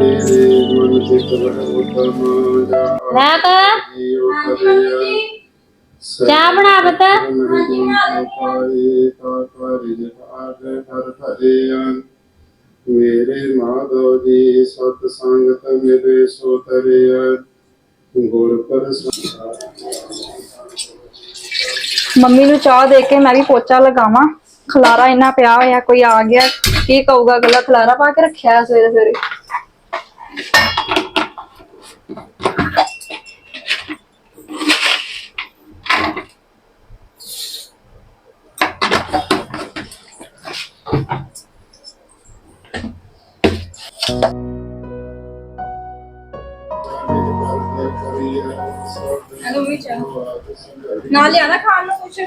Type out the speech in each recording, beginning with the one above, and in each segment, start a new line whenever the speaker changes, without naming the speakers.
ਤੇਰੇ
ਚਾਹ ਬਣਾ ਬਤਾ
ਮੇਰੇ ਮਾਧੋ ਜੀ ਸਤ ਸੰਗਤ ਮਿਲੇ ਸੋ ਤਰਿਆ ਗੁਰ ਪ੍ਰਸਾਦ
ਮੰਮੀ ਨੂੰ ਚਾਹ ਦੇ ਕੇ ਮੈਂ ਵੀ ਪੋਚਾ ਲਗਾਵਾਂ। ਖਲਾਰਾ ਇੰਨਾ ਪਿਆ ਹੋਇਆ, ਕੋਈ ਆ ਗਿਆ, ਕੀ ਕਹੂਗਾ ਅਗਲਾ? ਖਲਾਰਾ ਪਾ ਕੇ ਰੱਖਿਆ ਸਵੇਰੇ ਸਵੇਰੇ ਸਵੇਰੇ
ਨਾ ਲਿਆਣਾ ਖਾਣ ਨੂੰ ਕੁਛ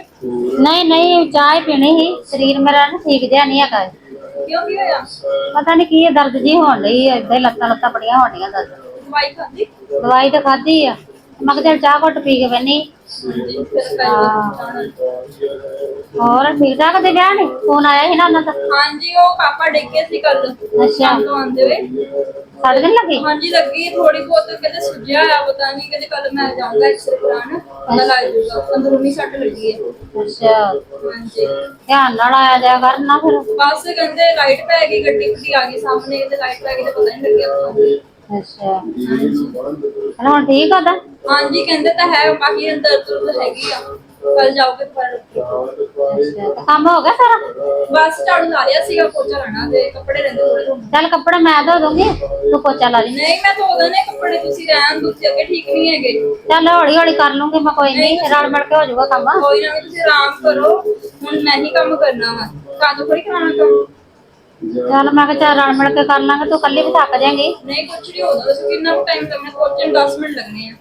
ਨਹੀਂ ਨਹੀਂ ਚਾਹ ਹੀ ਪੀਣੀ ਸੀ ਸਰੀਰ ਮੇਰਾ ਨਾ ਠੀਕ ਜਿਹਾ ਨਹੀਂ ਹੈਗਾ
ਕਿਉਂ ਕੀ ਹੋਇਆ
ਪਤਾ ਨਹੀਂ ਕੀ ਹੈ, ਦਰਦ ਜੀ ਹੋਣ ਲਈ ਹੀ ਲੱਤਾਂ ਲੱਤਾਂ ਬੜੀਆਂ ਹੋਣੀਆਂ ਦਰਦ।
ਦਵਾਈ ਖਾਦੀ
ਦਵਾਈ ਤਾਂ ਖਾਧੀ ਆ। ਮੈਂ ਕਿਹਾ ਚੱਲ ਚਾਹ ਘੁੱਟ ਪੀ ਕੇ ਬੈਣੀ ਹੋਰ ਠੀਕ ਠਾਕ ਤੇ ਵਿਆਹ ਨੀ ਫੋਨ ਆਇਆ ਸੀ ਨਾ ਉਹਨਾਂ ਦਾ?
ਹਾਂਜੀ ਉਹ ਪਾਪਾ ਡਿੱਗੇ ਸੀ ਕੱਲ
ਅੱਛਾ।
ਤੋਂ ਆਉਂਦੇ ਵੇ
ਸਾਡੇ ਦਿਨ ਲੱਗੀ?
ਹਾਂਜੀ ਲੱਗੀ ਥੋੜੀ ਬਹੁਤ ਕਹਿੰਦੇ ਸੁੱਜਿਆ ਆ ਪਤਾ ਨਹੀਂ ਕਹਿੰਦੇ ਕੱਲ ਮੈਂ ਜਾਊਂਗਾ ਐਕਸਰੇ ਕਰਾਉਣ ਪਤਾ ਲੱਗ ਜਾਊਗਾ ਅੰਦਰੂਨੀ ਸੱਟ ਲੱਗੀ ਹੈ।
ਅੱਛਾ।
ਹਾਂਜੀ।
ਧਿਆਨ ਨਾਲ ਆਇਆ ਜਾਇਆ ਕਰਨਾ ਫਿਰ।
ਬਸ ਕਹਿੰਦੇ ਲਾਈਟ ਪੈ ਗਈ ਗੱਡੀ ਗੁੱਡੀ ਆ ਗਈ ਸਾਹਮਣੇ ਤੇ ਲਾਈਟ ਪੈ ਗਈ ਤੇ ਪਤਾ ਨਹੀਂ ਲੱਗਿਆ ਨੂੰ।
ਅੱਛਾ। ਹੁਣ ਠੀਕ ਆ ਤਾਂ
ਹਾਂਜੀ ਕਹਿੰਦੇ ਤਾਂ ਹੈ ਬਾਕੀ ਅੰਦਰ ਦਰਦ ਹੈਗੀ ਆ। ਕੱਲ ਜਾਓਗੇ ਪਰ
ਅੱਛਾ ਤੇ ਕੰਮ ਹੋ ਗਿਆ ਸਾਰਾ?
ਬਸ ਝਾੜੂ ਲਾ ਲਿਆ ਸੀਗਾ ਪੋਚਾ ਲਾਣਾ ਤੇ ਕੱਪੜੇ ਰਹਿੰਦੇ ਥੋੜੇ
ਚੱਲ ਕੱਪੜੇ ਮੈਂ ਧੋ ਦੂੰਗੀ ਤੂੰ ਪੋਚਾ ਲਾ ਲਈ।
ਨਹੀਂ ਮੈਂ ਧੋ ਦਨੇ ਕੱਪੜੇ ਤੁਸੀਂ ਰਹਿਣ ਤੁਸੀਂ ਅੱਗੇ ਠੀਕ ਨਹੀਂ ਹੈਗੇ।
ਚੱਲ ਹੌਲੀ ਹੌਲੀ ਕਰ ਲੂੰਗੀ ਮੈਂ ਕੋਈ ਨਹੀਂ ਰਲ ਮਿਲ ਕੇ ਹੋ ਜਾਊਗਾ ਕੰਮ।
ਕੋਈ ਨਾ ਤੁਸੀਂ ਆਰਾਮ ਕਰੋ। ਹੁਣ ਮੈਂ ਹੀ ਕੰਮ ਕਰਨਾ ਵਾ। ਕਾਜੂ ਥੋੜੀ ਕਰਾਉਣਾ ਕੰਮ?
ਚੱਲ ਮੈਂ ਕਿਹਾ ਚੱਲ ਰਲ ਮਿਲ ਕੇ ਕਰ ਲਾਂਗੇ ਤੂੰ ਇਕੱਲੀ ਵੀ ਥੱਕ ਜਾਏਂਗੀ।
ਨਹੀਂ ਕੁਛ ਨਹੀਂ ਹੋਦਾ ਤੁਸੀਂ ਕਿੰਨਾ ਟਾਈਮ ਲੱਗਣਾ ਪਹੁੰਚਣ 10 ਮਿੰਟ ਲੱਗਣੇ ਆ।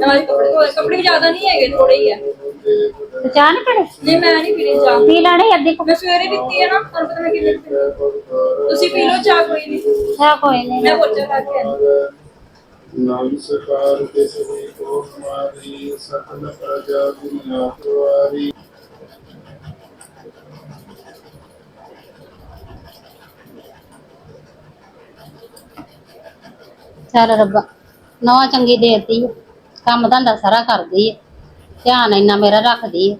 ਨਾਲੇ ਕੱਪੜੇ ਧੋਏ ਕੱਪੜੇ ਵੀ ਜ਼ਿਆਦਾ ਨਹੀਂ ਹੈਗੇ ਥੋੜੇ ਹੀ ਆ।
ਤੇ ਚਾਹ ਨਹੀਂ ਪੀਣੀ?
ਨਹੀਂ ਮੈਂ ਨਹੀਂ ਪੀਣੀ ਚਾਹ।
ਪੀ ਲੈਣੀ ਅੱਧੀ ਕੁ?
ਮੈਂ ਸਵੇਰੇ ਪੀਤੀ ਹੈ ਨਾ ਤੁਹਾਨੂੰ ਪਤਾ ਮੈਂ ਕਿੰਨੇ ਕੁ ਪੀਤੀ ਤੁਸੀਂ ਪੀ ਲਓ ਚਾਹ ਕੋਈ ਨਹੀਂ
ਚਾਹ ਕੋਈ ਨਹੀਂ
ਮੈਂ ਪੋਚਾ ਲਾ ਕੇ ਆਈ
ਨਮਸਕਾਰ ਤਿਸ ਵੀ ਕੋ ਹਮਾਰੀ ਸਕਲ ਪ੍ਰਜਾ ਦੁਨੀਆ ਤੁਆਰੀ
ਚੱਲ ਰੱਬਾ, ਨਵਾਂ ਚੰਗੀ ਦੇਤੀ ਕੰਮ ਧੰਦਾ ਸਾਰਾ ਕਰਦੀ ਹੈ ਧਿਆਨ ਇੰਨਾ ਮੇਰਾ ਰੱਖਦੀ ਹੈ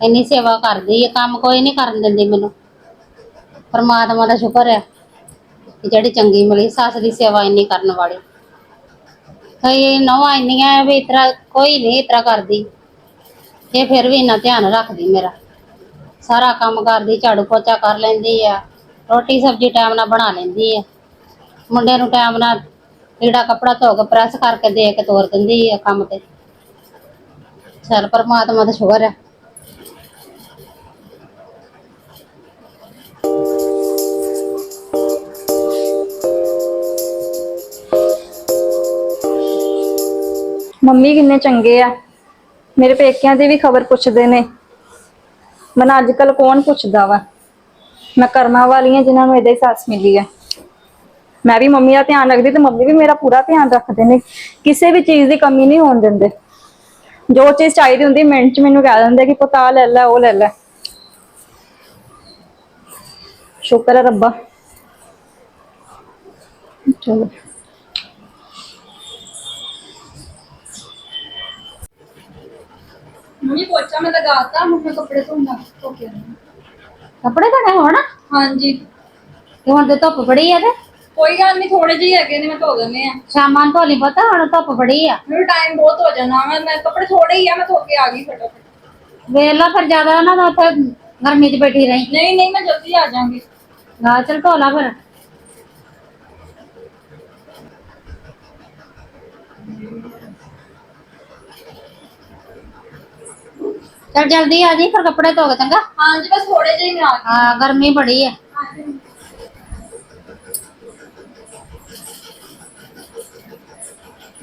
ਇੰਨੀ ਸੇਵਾ ਕਰਦੀ ਹੈ ਕੰਮ ਕੋਈ ਨਹੀਂ ਕਰਨ ਦਿੰਦੀ ਮੈਨੂੰ। ਪਰਮਾਤਮਾ ਦਾ ਸ਼ੁਕਰ ਹੈ ਕਿ ਜਿਹੜੀ ਚੰਗੀ ਮਿਲੀ, ਸੱਸ ਦੀ ਸੇਵਾ ਇੰਨੀ ਕਰਨ ਵਾਲੀ। ਕਈ ਨਵਾਂ ਇੰਨੀਆਂ ਵੀ ਇਤਰਾ ਕੋਈ ਨਹੀਂ ਇਤਰਾ ਕਰਦੀ। ਇਹ ਫਿਰ ਵੀ ਇੰਨਾ ਧਿਆਨ ਰੱਖਦੀ ਮੇਰਾ। ਸਾਰਾ ਕੰਮ ਕਰਦੀ, ਝਾੜੂ ਪੋਚਾ ਕਰ ਲੈਂਦੀ ਆ। ਰੋਟੀ ਸਬਜ਼ੀ ਟਾਈਮ ਨਾਲ ਬਣਾ ਲੈਂਦੀ ਆ। ਮੁੰਡੇ ਨੂੰ ਟਾਈਮ ਨਾਲ ਜਿਹੜਾ ਕੱਪੜਾ ਧੋ ਕੇ ਪ੍ਰੈਸ ਕਰਕੇ ਦੇ ਕੇ ਤੋਰ ਦਿੰਦੀ ਆ ਕੰਮ ਤੇ। ਚੱਲ ਪਰਮਾਤਮਾ ਦਾ ਸ਼ੁਕਰ ਹੈ
ਮੰਮੀ ਕਿੰਨੇ ਚੰਗੇ ਆ। ਮੇਰੇ ਪੇਕਿਆਂ ਦੀ ਵੀ ਖਬਰ ਪੁੱਛਦੇ ਨੇ। ਮਨ ਅੱਜ ਕੱਲ ਕੌਣ ਪੁੱਛਦਾ ਵਾ? ਮੈਂ ਕਰਮਾਂ ਵਾਲੀ ਆ ਜਿਨ੍ਹਾਂ ਨੂੰ ਇਹਦਾ ਹੀ ਸੱਸ ਮਿਲੀ ਹੈ ਮੈਂ ਵੀ ਮੰਮੀ ਦਾ ਧਿਆਨ ਰੱਖਦੀ ਤੇ ਮੰਮੀ ਵੀ ਮੇਰਾ ਪੂਰਾ ਧਿਆਨ ਰੱਖਦੇ ਨੇ। ਕਿਸੇ ਵੀ ਚੀਜ਼ ਦੀ ਕਮੀ ਨਹੀਂ ਹੋਣ ਦਿੰਦੇ। ਜੋ ਚੀਜ਼ ਚਾਹੀਦੀ ਹੁੰਦੀ ਮਿੰਟ ਚ ਮੈਨੂੰ ਕਹਿ ਦਿੰਦੇ ਕਿ ਪੁੱਤ ਲੈ ਲੈ ਉਹ ਲੈ ਲੈ। ਸ਼ੁਕਰ ਹੈ ਰੱਬਾ। ਚਲੋ।
ਮੰਮੀ ਪੋਚਾ ਮੈਂ ਲਗਾਤਾ ਮੁੰਡੇ ਕੱਪੜੇ ਧੋਣਾ ਧੋ ਕੇ ਆਈ।
ਕੱਪੜੇ ਧੋਣੇ ਹੋਣ?
ਹਾਂਜੀ।
ਤੇ ਹੁਣ ਤੇ ਧੁੱਪ ਬੜੀ ਆ ਤੇ?
ਕੋਈ ਗੱਲ ਨਹੀਂ ਥੋੜੇ ਜਿਹੇ ਹੈਗੇ ਨੇ ਮੈਂ ਧੋ ਦਿੰਦੇ ਆ
ਸ਼ਾਮਾਂ ਨੂੰ ਧੋ ਲਈ ਪਤਾ ਹੁਣ ਧੁੱਪ ਬੜੀ ਆ।
ਮੈਨੂੰ ਟਾਈਮ ਬਹੁਤ ਹੋ ਜਾਣਾ ਮੈਂ ਮੈਂ ਕੱਪੜੇ ਥੋੜੇ ਹੀ ਆ ਮੈਂ ਧੋ ਕੇ ਆ ਗਈ ਫਟਾਫਟ।
ਵੇਖ ਲਾ ਫਿਰ ਜ਼ਿਆਦਾ ਨਾ ਤਾਂ ਉੱਥੇ ਗਰਮੀ 'ਚ ਬੈਠੀ ਰਹੀ।
ਨਹੀਂ ਨਹੀਂ ਮੈਂ ਜਲਦੀ ਆ ਜਾਵਾਂਗੀ।
ਆ ਚਲ ਧੋ ਲਾ ਫਿਰ। ਚਲ ਜਲਦੀ ਆ ਜੀ ਫਿਰ ਕੱਪੜੇ ਧੋ ਕੇ ਚੰਗਾ।
ਹਾਂਜੀ ਬਸ ਥੋੜੇ ਜਿਹੇ ਹੀ ਆ
ਹਾਂ ਗਰਮੀ ਬੜੀ ਆ।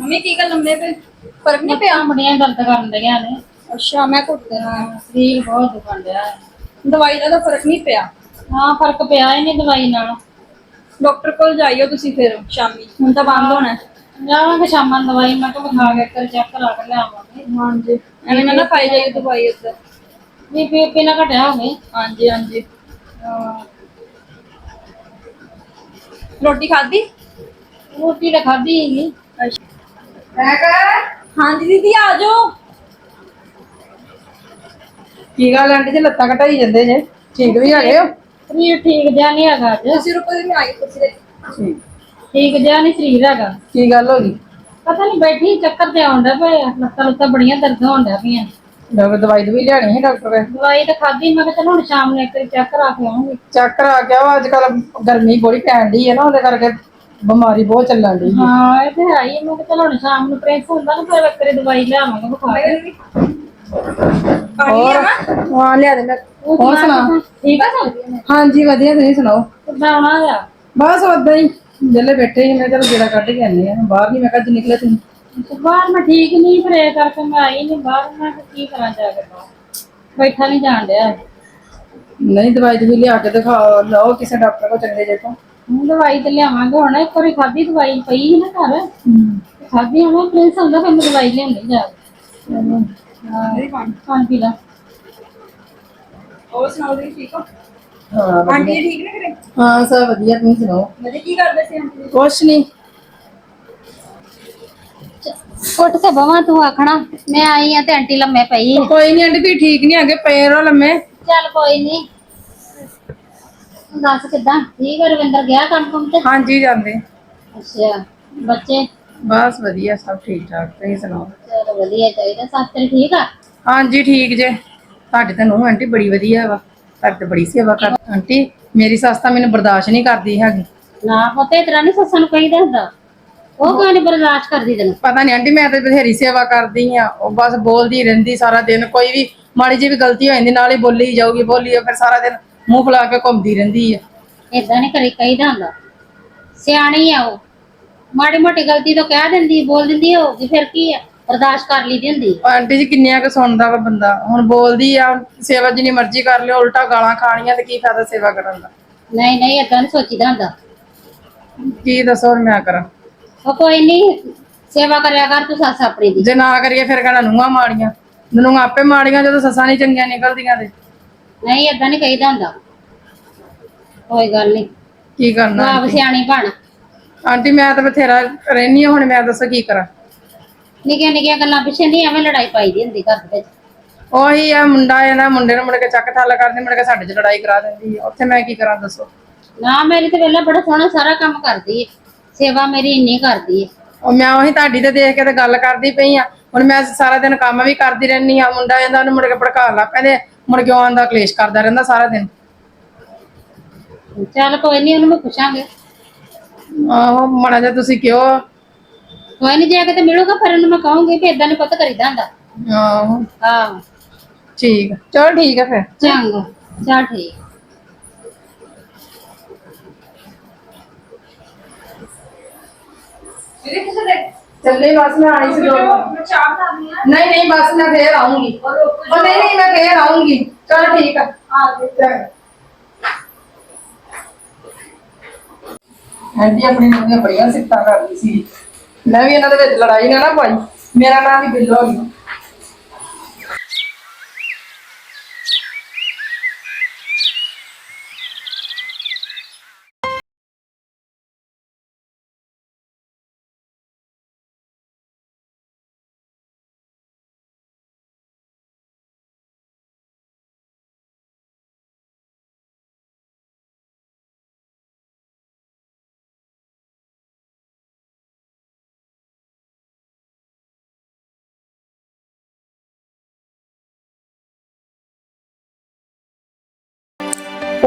ਮੰਮੀ ਕੀ ਗੱਲ ਲੰਮੇ ਪਏ? ਫ਼ਰਕ ਨਹੀਂ ਪਿਆ?
ਬੜੀਆਂ ਦਰਦ ਕਰਨ ਡਈਆਂ ਨੇ।
ਅੱਛਾ ਮੈਂ ਘੁੱਟ ਦੇਣਾ।
ਸਰੀਰ ਬਹੁਤ ਦੁਖਣ ਡਿਆ। ਹੈ।
ਦਵਾਈ ਦਾ ਤਾਂ ਫ਼ਰਕ ਨਹੀਂ ਪਿਆ?
ਹਾਂ ਫ਼ਰਕ ਪਿਆ ਹੀ ਨਹੀਂ ਦਵਾਈ ਨਾਲ।
ਡਾਕਟਰ ਕੋਲ ਜਾਈਓ ਤੁਸੀਂ ਫਿਰ ਸ਼ਾਮੀ। ਹੁਣ ਤਾਂ ਬੰਦ ਹੋਣਾ। ਹੈ।
ਜਾਵਾਂਗੇ ਸ਼ਾਮਾਂ ਨੂੰ ਦਵਾਈ ਮੈਂ ਕਿਹਾ ਖਾ ਕੇ ਕਰ ਚੈੱਕ ਕਰਾ ਕੇ ਲਿਆਵਾਂਗੇ।
ਹਾਂਜੀ। ਐਵੇਂ ਨਾ ਨਾ ਖਾਈ ਜਾਈਓ ਦਵਾਈ ਉੱਧਰ
ਵੀ ਪੀ ਨਾ ਘਟਿਆ ਹੋਵੇ।
ਹਾਂਜੀ ਹਾਂਜੀ। ਰੋਟੀ ਖਾਧੀ?
ਰੋਟੀ ਤਾਂ ਖਾਧੀ ਹੀ
ਹਾਂਜੀ ਦੀਦੀ ਆ ਜਾਓ।
ਕੀ ਗੱਲ ਆਂਟੀ ਜੀ ਲੱਤਾਂ ਘਟਾਈ ਜਾਂਦੇ ਜੇ। ਠੀਕ ਵੀ ਹੈਗੇ ਹੋ?
ਸਰੀਰ ਠੀਕ ਜਿਹਾ ਨਹੀਂ ਹੈਗਾ ਅੱਜ।
ਤੁਸੀਂ ਰੁਕੋ ਜੀ ਮੈਂ ਆਈ ਕੁਰਸੀ ਤੇ
ਠੀਕ।
ਠੀਕ ਜਿਹਾ ਨਹੀਂ ਸਰੀਰ ਹੈਗਾ।
ਕੀ ਗੱਲ ਹੋ ਗਈ?
ਪਤਾ ਨਹੀਂ ਬੈਠੀ ਚੱਕਰ ਤੇ ਆਉਂਦਾ ਪਿਆ। ਲੱਤਾਂ ਲੁੱਤਾਂ ਬੜੀਆਂ ਦਰਦ ਹੋਣ ਡਿਆ ਪਈਆਂ।
ਡਾਕਟਰ ਦਵਾਈ ਦਵਾਈ ਲਿਆਣੀ ਹੈ ਡਾਕਟਰ? ਕੋਲ
ਦਵਾਈ ਤਾਂ ਖਾਧੀ ਮੈਂ ਕਿਹਾ ਚਲੋ ਹੁਣ ਸ਼ਾਮ ਨੂੰ ਇੱਕ ਵਾਰੀ ਚੈੱਕ ਕਰਾ ਕੇ ਆਉਂਗੀ
ਚੈੱਕ ਕਰਾ ਕੇ ਆਓ ਅੱਜ ਕੱਲ ਗਰਮੀ ਬੜੀ ਪੈਣ ਦੀ ਹੈ ਨਾ ਉਹਦੇ ਕਰਕੇ ਬਿਮਾਰੀ ਬਹੁਤ ਚੱਲਣ ਦੀ
ਹਾਂ ਇਹ ਤੇ ਹੈ ਹੀ ਆ। ਮੈਂ ਕਿਹਾ ਚਲੋ ਹੁਣ ਸ਼ਾਮ ਨੂੰ ਪ੍ਰੈਸ ਹੁੰਦਾ ਨਾ ਫਿਰ ਇੱਕ ਵਾਰੀ ਦਵਾਈ ਲਿਆਵਾਂਗੇ ਬੁਖਾਰ ਦੀ।
ਹੋਰ? ਹਾਂ ਲਿਆ ਦੇ ਮੈਂ। ਹੋਰ ਸੁਣਾ?
ਠੀਕ ਆ ਸਭ
ਹਾਂਜੀ ਵਧੀਆ ਤੁਸੀਂ ਸੁਣਾਓ?
ਕਿੱਦਾਂ ਆਉਣਾ ਆ?
ਬਸ ਉਦਾਂ ਹੀ ਜੱਲੇ ਬੈਠੇ ਸੀ ਮੈਂ ਚਲ ਗੇੜਾ ਕੱਢ ਕੇ ਆਨੇ ਆ ਬਾਹਰ ਨਹੀਂ ਮੈਂ ਕਿਹਾ ਅੱਜ ਨਿਕਲੇ ਤੁਸੀਂ
ਬਾਹਰ ਮੈਂ ਠੀਕ ਨਹੀਂ ਫਿਰ ਇਹ ਕਰਕੇ ਮੈਂ ਆਈ ਨਹੀਂ ਬਾਹਰ ਮੈਂ ਕਿਹਾ ਕੀ ਕਰਾਂ ਜਾ ਕੇ ਬਾਹਰ? ਬੈਠਾ ਨਹੀਂ ਜਾਣ ਡਿਆ।
ਨਹੀਂ ਦਵਾਈ ਦਵਾਈ ਲਿਆ ਕੇ ਦਿਖਾ ਲਓ ਕਿਸੇ ਡਾਕਟਰ ਕੋਲ ਚੰਗੇ ਜੇ ਤੋਂ।
ਹੁਣ ਦਵਾਈ ਤੇ ਲਿਆਵਾਂਗੇ ਹੁਣ ਇੱਕ ਵਾਰੀ ਖਾਧੀ ਦਵਾਈ ਪਈ ਸੀ ਨਾ ਘਰ। ਖਾਧੀ ਹੁਣ ਪ੍ਰਿੰਸ ਹੁੰਦਾ ਫਿਰ ਮੈਂ ਦਵਾਈ ਲਿਆਉਂਦੀ ਜਾ ਕੇ। ਹਾਂ ਪਾਣੀ ਪੀ ਲਾ।
ਹੋਰ ਸੁਣਾਓ ਠੀਕ ਹੋ?
ਹਾਂ
ਆਂਟੀ ਜੀ ਠੀਕ ਨੇ ਘਰੇ?
ਹਾਂ ਸਭ ਵਧੀਆ ਤੁਸੀਂ ਸੁਣਾਓ?
ਮਜ਼ੇ ਕੀ ਕਰਦੇ ਸੀ ਆਂਟੀ ਜੀ?
ਕੁਛ ਨਹੀਂ
ਉੱਠ ਕੇ ਬਵਾਂ ਤੂੰ ਆਖਣਾ ਮੈਂ ਆਈ ਆ ਤੇ ਆਂਟੀ ਲੰਮੇ ਪਈ ਆ।
ਕੋਈ ਨਹੀਂ ਆਂਟੀ ਤੁਸੀਂ ਠੀਕ ਨਹੀਂ ਹੈਗੇ ਪਏ ਰਹੋ ਲੰਮੇ।
ਚੱਲ ਕੋਈ ਨਹੀਂ ਦੱਸ ਕਿੱਦਾਂ? ਠੀਕ ਆ ਰਵਿੰਦਰ ਗਿਆ ਕੰਮ ਕੰਮ ਤੇ?
ਹਾਂਜੀ ਜਾਂਦੇ।
ਅੱਛਾ ਬੱਚੇ?
ਬਸ ਵਧੀਆ ਸਭ ਠੀਕ ਠਾਕ ਤੁਸੀਂ ਸੁਣਾਓ?
ਚਲ ਵਧੀਆ ਚਾਹੀਦਾ ਸੱਸ ਤੇਰੀ ਠੀਕ ਆ?
ਹਾਂਜੀ ਠੀਕ ਜੇ। ਤੁਹਾਡੀ ਤਾਂ ਨੂੰ ਆਂਟੀ ਬੜੀ ਵਧੀਆ ਵਾ ਤਾਂ ਬੜੀ ਸੇਵਾ ਕਰ ਆਂਟੀ ਮੇਰੀ ਸੱਸ ਤਾਂ ਮੈਨੂੰ ਬਰਦਾਸ਼ਤ ਨਹੀਂ ਕਰਦੀ ਹੈਗੀ।
ਨਾ ਪਤੇ ਤੇਰਾ ਨਹੀਂ ਸੱਸਾਂ ਨੂੰ ਕਹੀ ਦੱਸਦਾ ਉਹ ਨੀ ਬਰਦਾਸ਼ਤ ਕਰਦੀ ਤੈਨੂੰ?
ਪਤਾ ਨਹੀਂ ਆਂਟੀ ਮੈਂ ਤਾਂ ਬਥੇਰੀ ਸੇਵਾ ਕਰਦੀ ਆ ਉਹ ਬਸ ਬੋਲਦੀ ਰਹਿੰਦੀ ਸਾਰਾ ਦਿਨ ਕੋਈ ਵੀ ਮਾੜੀ ਜਿਹੀ ਵੀ ਗਲਤੀ ਹੋ ਜਾਂਦੀ ਨਾਲ ਹੀ ਬੋਲੀ ਜਾਊਗੀ ਬੋਲੀ ਫਿਰ ਸਾਰਾ ਦਿਨ ਮੂੰਹ ਫੁਲਾ ਕੇ ਘੁੰਮਦੀ ਰਹਿੰਦੀ ਆ।
ਏਦਾਂ ਨਹੀਂ ਕਰੀ ਕਹੀਦਾ ਹੁੰਦਾ। ਸਿਆਣੀ ਆ ਉਹ। ਮਾੜੀ ਮੋਟੀ ਗਲਤੀ ਤੋਂ ਕਹਿ ਦਿੰਦੀ ਬੋਲ ਦਿੰਦੀ ਹੋਊਗੀ ਫਿਰ ਕੀ ਆ? ਬਰਦਾਸ਼ਤ ਕਰ ਲਈਦੀ ਹੁੰਦੀ।
ਆਂਟੀ ਜੀ ਕਿੰਨਿਆਂ ਕੁ ਸੁਣਦਾ ਵਾ ਬੰਦਾ। ਹੁਣ ਬੋਲਦੀ ਆ ਸੇਵਾ ਜਿੰਨੀ ਮਰਜ਼ੀ ਕਰ ਲਿਓ ਉਲਟਾ ਗਾਲਾਂ ਖਾਣੀਆਂ ਤੇ ਕੀ ਫਾਇਦਾ ਸੇਵਾ ਕਰਨ ਦਾ?
ਨਹੀਂ ਨਹੀਂ ਏਦਾਂ ਨਹੀਂ ਸੋਚੀਦਾ ਹੁੰਦਾ।
ਕੀ ਦੱਸੋ ਹੁਣ ਮੈਂ ਕਰਾਂ?
ਉਹ ਕੋਈ ਨਹੀਂ ਸੇਵਾ ਕਰਿਆ ਕਰ ਤੂੰ ਸੱਸ ਆਪਣੀ ਦੀ।
ਜੇ ਨਾ ਕਰੀਏ ਫਿਰ ਕਹਿਣਾ ਨੂੰਹਾਂ ਮਾੜੀਆਂ। ਨੂੰਹਾਂ ਆਪੇ ਮਾੜੀਆਂ ਜਦੋਂ ਸੱਸਾਂ ਨਹੀਂ ਚੰਗੀਆਂ ਨਿਕਲਦੀਆਂ ਤੇ।
ਨਹੀਂ ਏਦਾਂ ਨਹੀਂ ਕਹੀਦਾ ਹੁੰਦਾ। ਕੋਈ ਗੱਲ ਨਹੀਂ
ਕੀ ਕਰਨਾ
ਆਪ ਸਿਆਣੀ ਬਣ
ਆਂਟੀ ਮੈਂ ਤਾਂ ਬਥੇਰਾ ਰਹਿਨੀ ਹੁਣ ਮੈਂ ਦੱਸੋ ਕੀ ਕਰਾਂ।
ਨਿੱਕੀਆਂ ਨਿੱਕੀਆਂ ਗੱਲਾਂ ਪਿੱਛੇ ਨਹੀਂ ਐਵੇਂ ਲੜਾਈ ਪਾਈ ਦੀ ਹੁੰਦੀ ਘਰ ਦੇ ਵਿੱਚ।
ਉਹੀ ਆ ਮੁੰਡਾ ਇਹਦਾ ਮੁੰਡੇ ਨੂੰ ਮੁੜ ਕੇ ਚੱਕ ਥੱਲ ਕਰਦੇ ਮੁੜ ਕੇ ਸਾਡੇ ਚ ਲੜਾਈ ਕਰਾ ਦਿੰਦੀ ਆ। ਉੱਥੇ ਮੈਂ ਕੀ ਕਰਾਂ ਦੱਸੋ?
ਨਾ ਮੇਰੀ ਤੇ ਵੇਲਾ ਬੜਾ ਸੋਹਣਾ ਸਾਰਾ ਕੰਮ ਕਰਦੀ ਹੈ ਸੇਵਾ ਮੇਰੀ ਇੰਨੀ ਕਰਦੀ ਹੈ
ਉਹ ਮੈਂ ਉਹੀ ਤੁਹਾਡੀ ਤੇ ਦੇਖ ਕੇ ਤੇ ਗੱਲ ਕਰਦੀ ਪਈ ਆ। ਹੁਣ ਮੈਂ ਸਾਰਾ ਦਿਨ ਕੰਮ ਵੀ ਕਰਦੀ ਰਹਿਨੀ ਆ। ਮੁੰਡਾ ਇਹਦਾ ਉਹਨੂੰ ਮੁੜ ਕੇ ਭੜਕਾਉਣ ਲੱਗ ਪੈਂਦੇ ਮੁੜ ਕੇ ਆਉਣ ਦਾ ਕਲੇਸ਼ ਕਰਦਾ ਰਹਿੰਦਾ ਸਾਰਾ ਦਿਨ।
ਚੱਲ ਕੋਈ ਨਹੀਂ ਉਹਨੂੰ ਮੈਂ ਪੁੱਛਾਂਗੇ।
ਆਹੋ ਮਾੜਾ ਜਿਹਾ ਤੁਸੀਂ ਕਿਉਂ
ਕੋਈ ਨਹੀਂ ਜੇ ਕਿਤੇ ਮਿਲੂਗਾ ਫਿਰ ਉਹਨੂੰ ਮੈਂ ਕਹੂੰਗੀ ਕਿ ਇਦਾਂ ਨਹੀਂ ਪਤਾ ਕਰੀਦਾ ਹੁੰਦਾ।
ਆਹੋ।
ਆਹ
ਠੀਕ। ਆ। ਚਲੋ ਠੀਕ ਆ ਫਿਰ।
ਚੰਗਾ। ਚੱਲ ਠੀਕ।
ਵੀਰੇ ਕਿਸੇ ਦੇ
ਚੱਲੇ ਬਸ ਮੈਂ ਆਣੀ ਸੀ ਦੋ
ਮੈਂ ਚਾਹ ਬਣਾਉਣੀ ਆ
ਨਹੀਂ ਨਹੀਂ, ਬਸ ਮੈਂ ਫੇਰ ਆਉਂਗੀ ਉਹ ਨਹੀਂ ਨਹੀਂ, ਮੈਂ ਫੇਰ ਆਉਂਗੀ ਚਲੋ ਠੀਕ ਆ।
ਆ
ਆਂਟੀ ਆਪਣੀ ਨੂੰ ਦੀਆਂ ਬੜੀਆਂ ਸਿੱਟਾਂ ਕਰਦੀ ਸੀ। ਮੈਂ ਵੀ ਇਹਨਾਂ ਦੇ ਵਿੱਚ ਲੜਾਈ ਨਾ ਨਾ ਪਾਈ। ਮੇਰਾ ਨਾਮ ਵੀ ਬਿੱਲੋ ਹੀ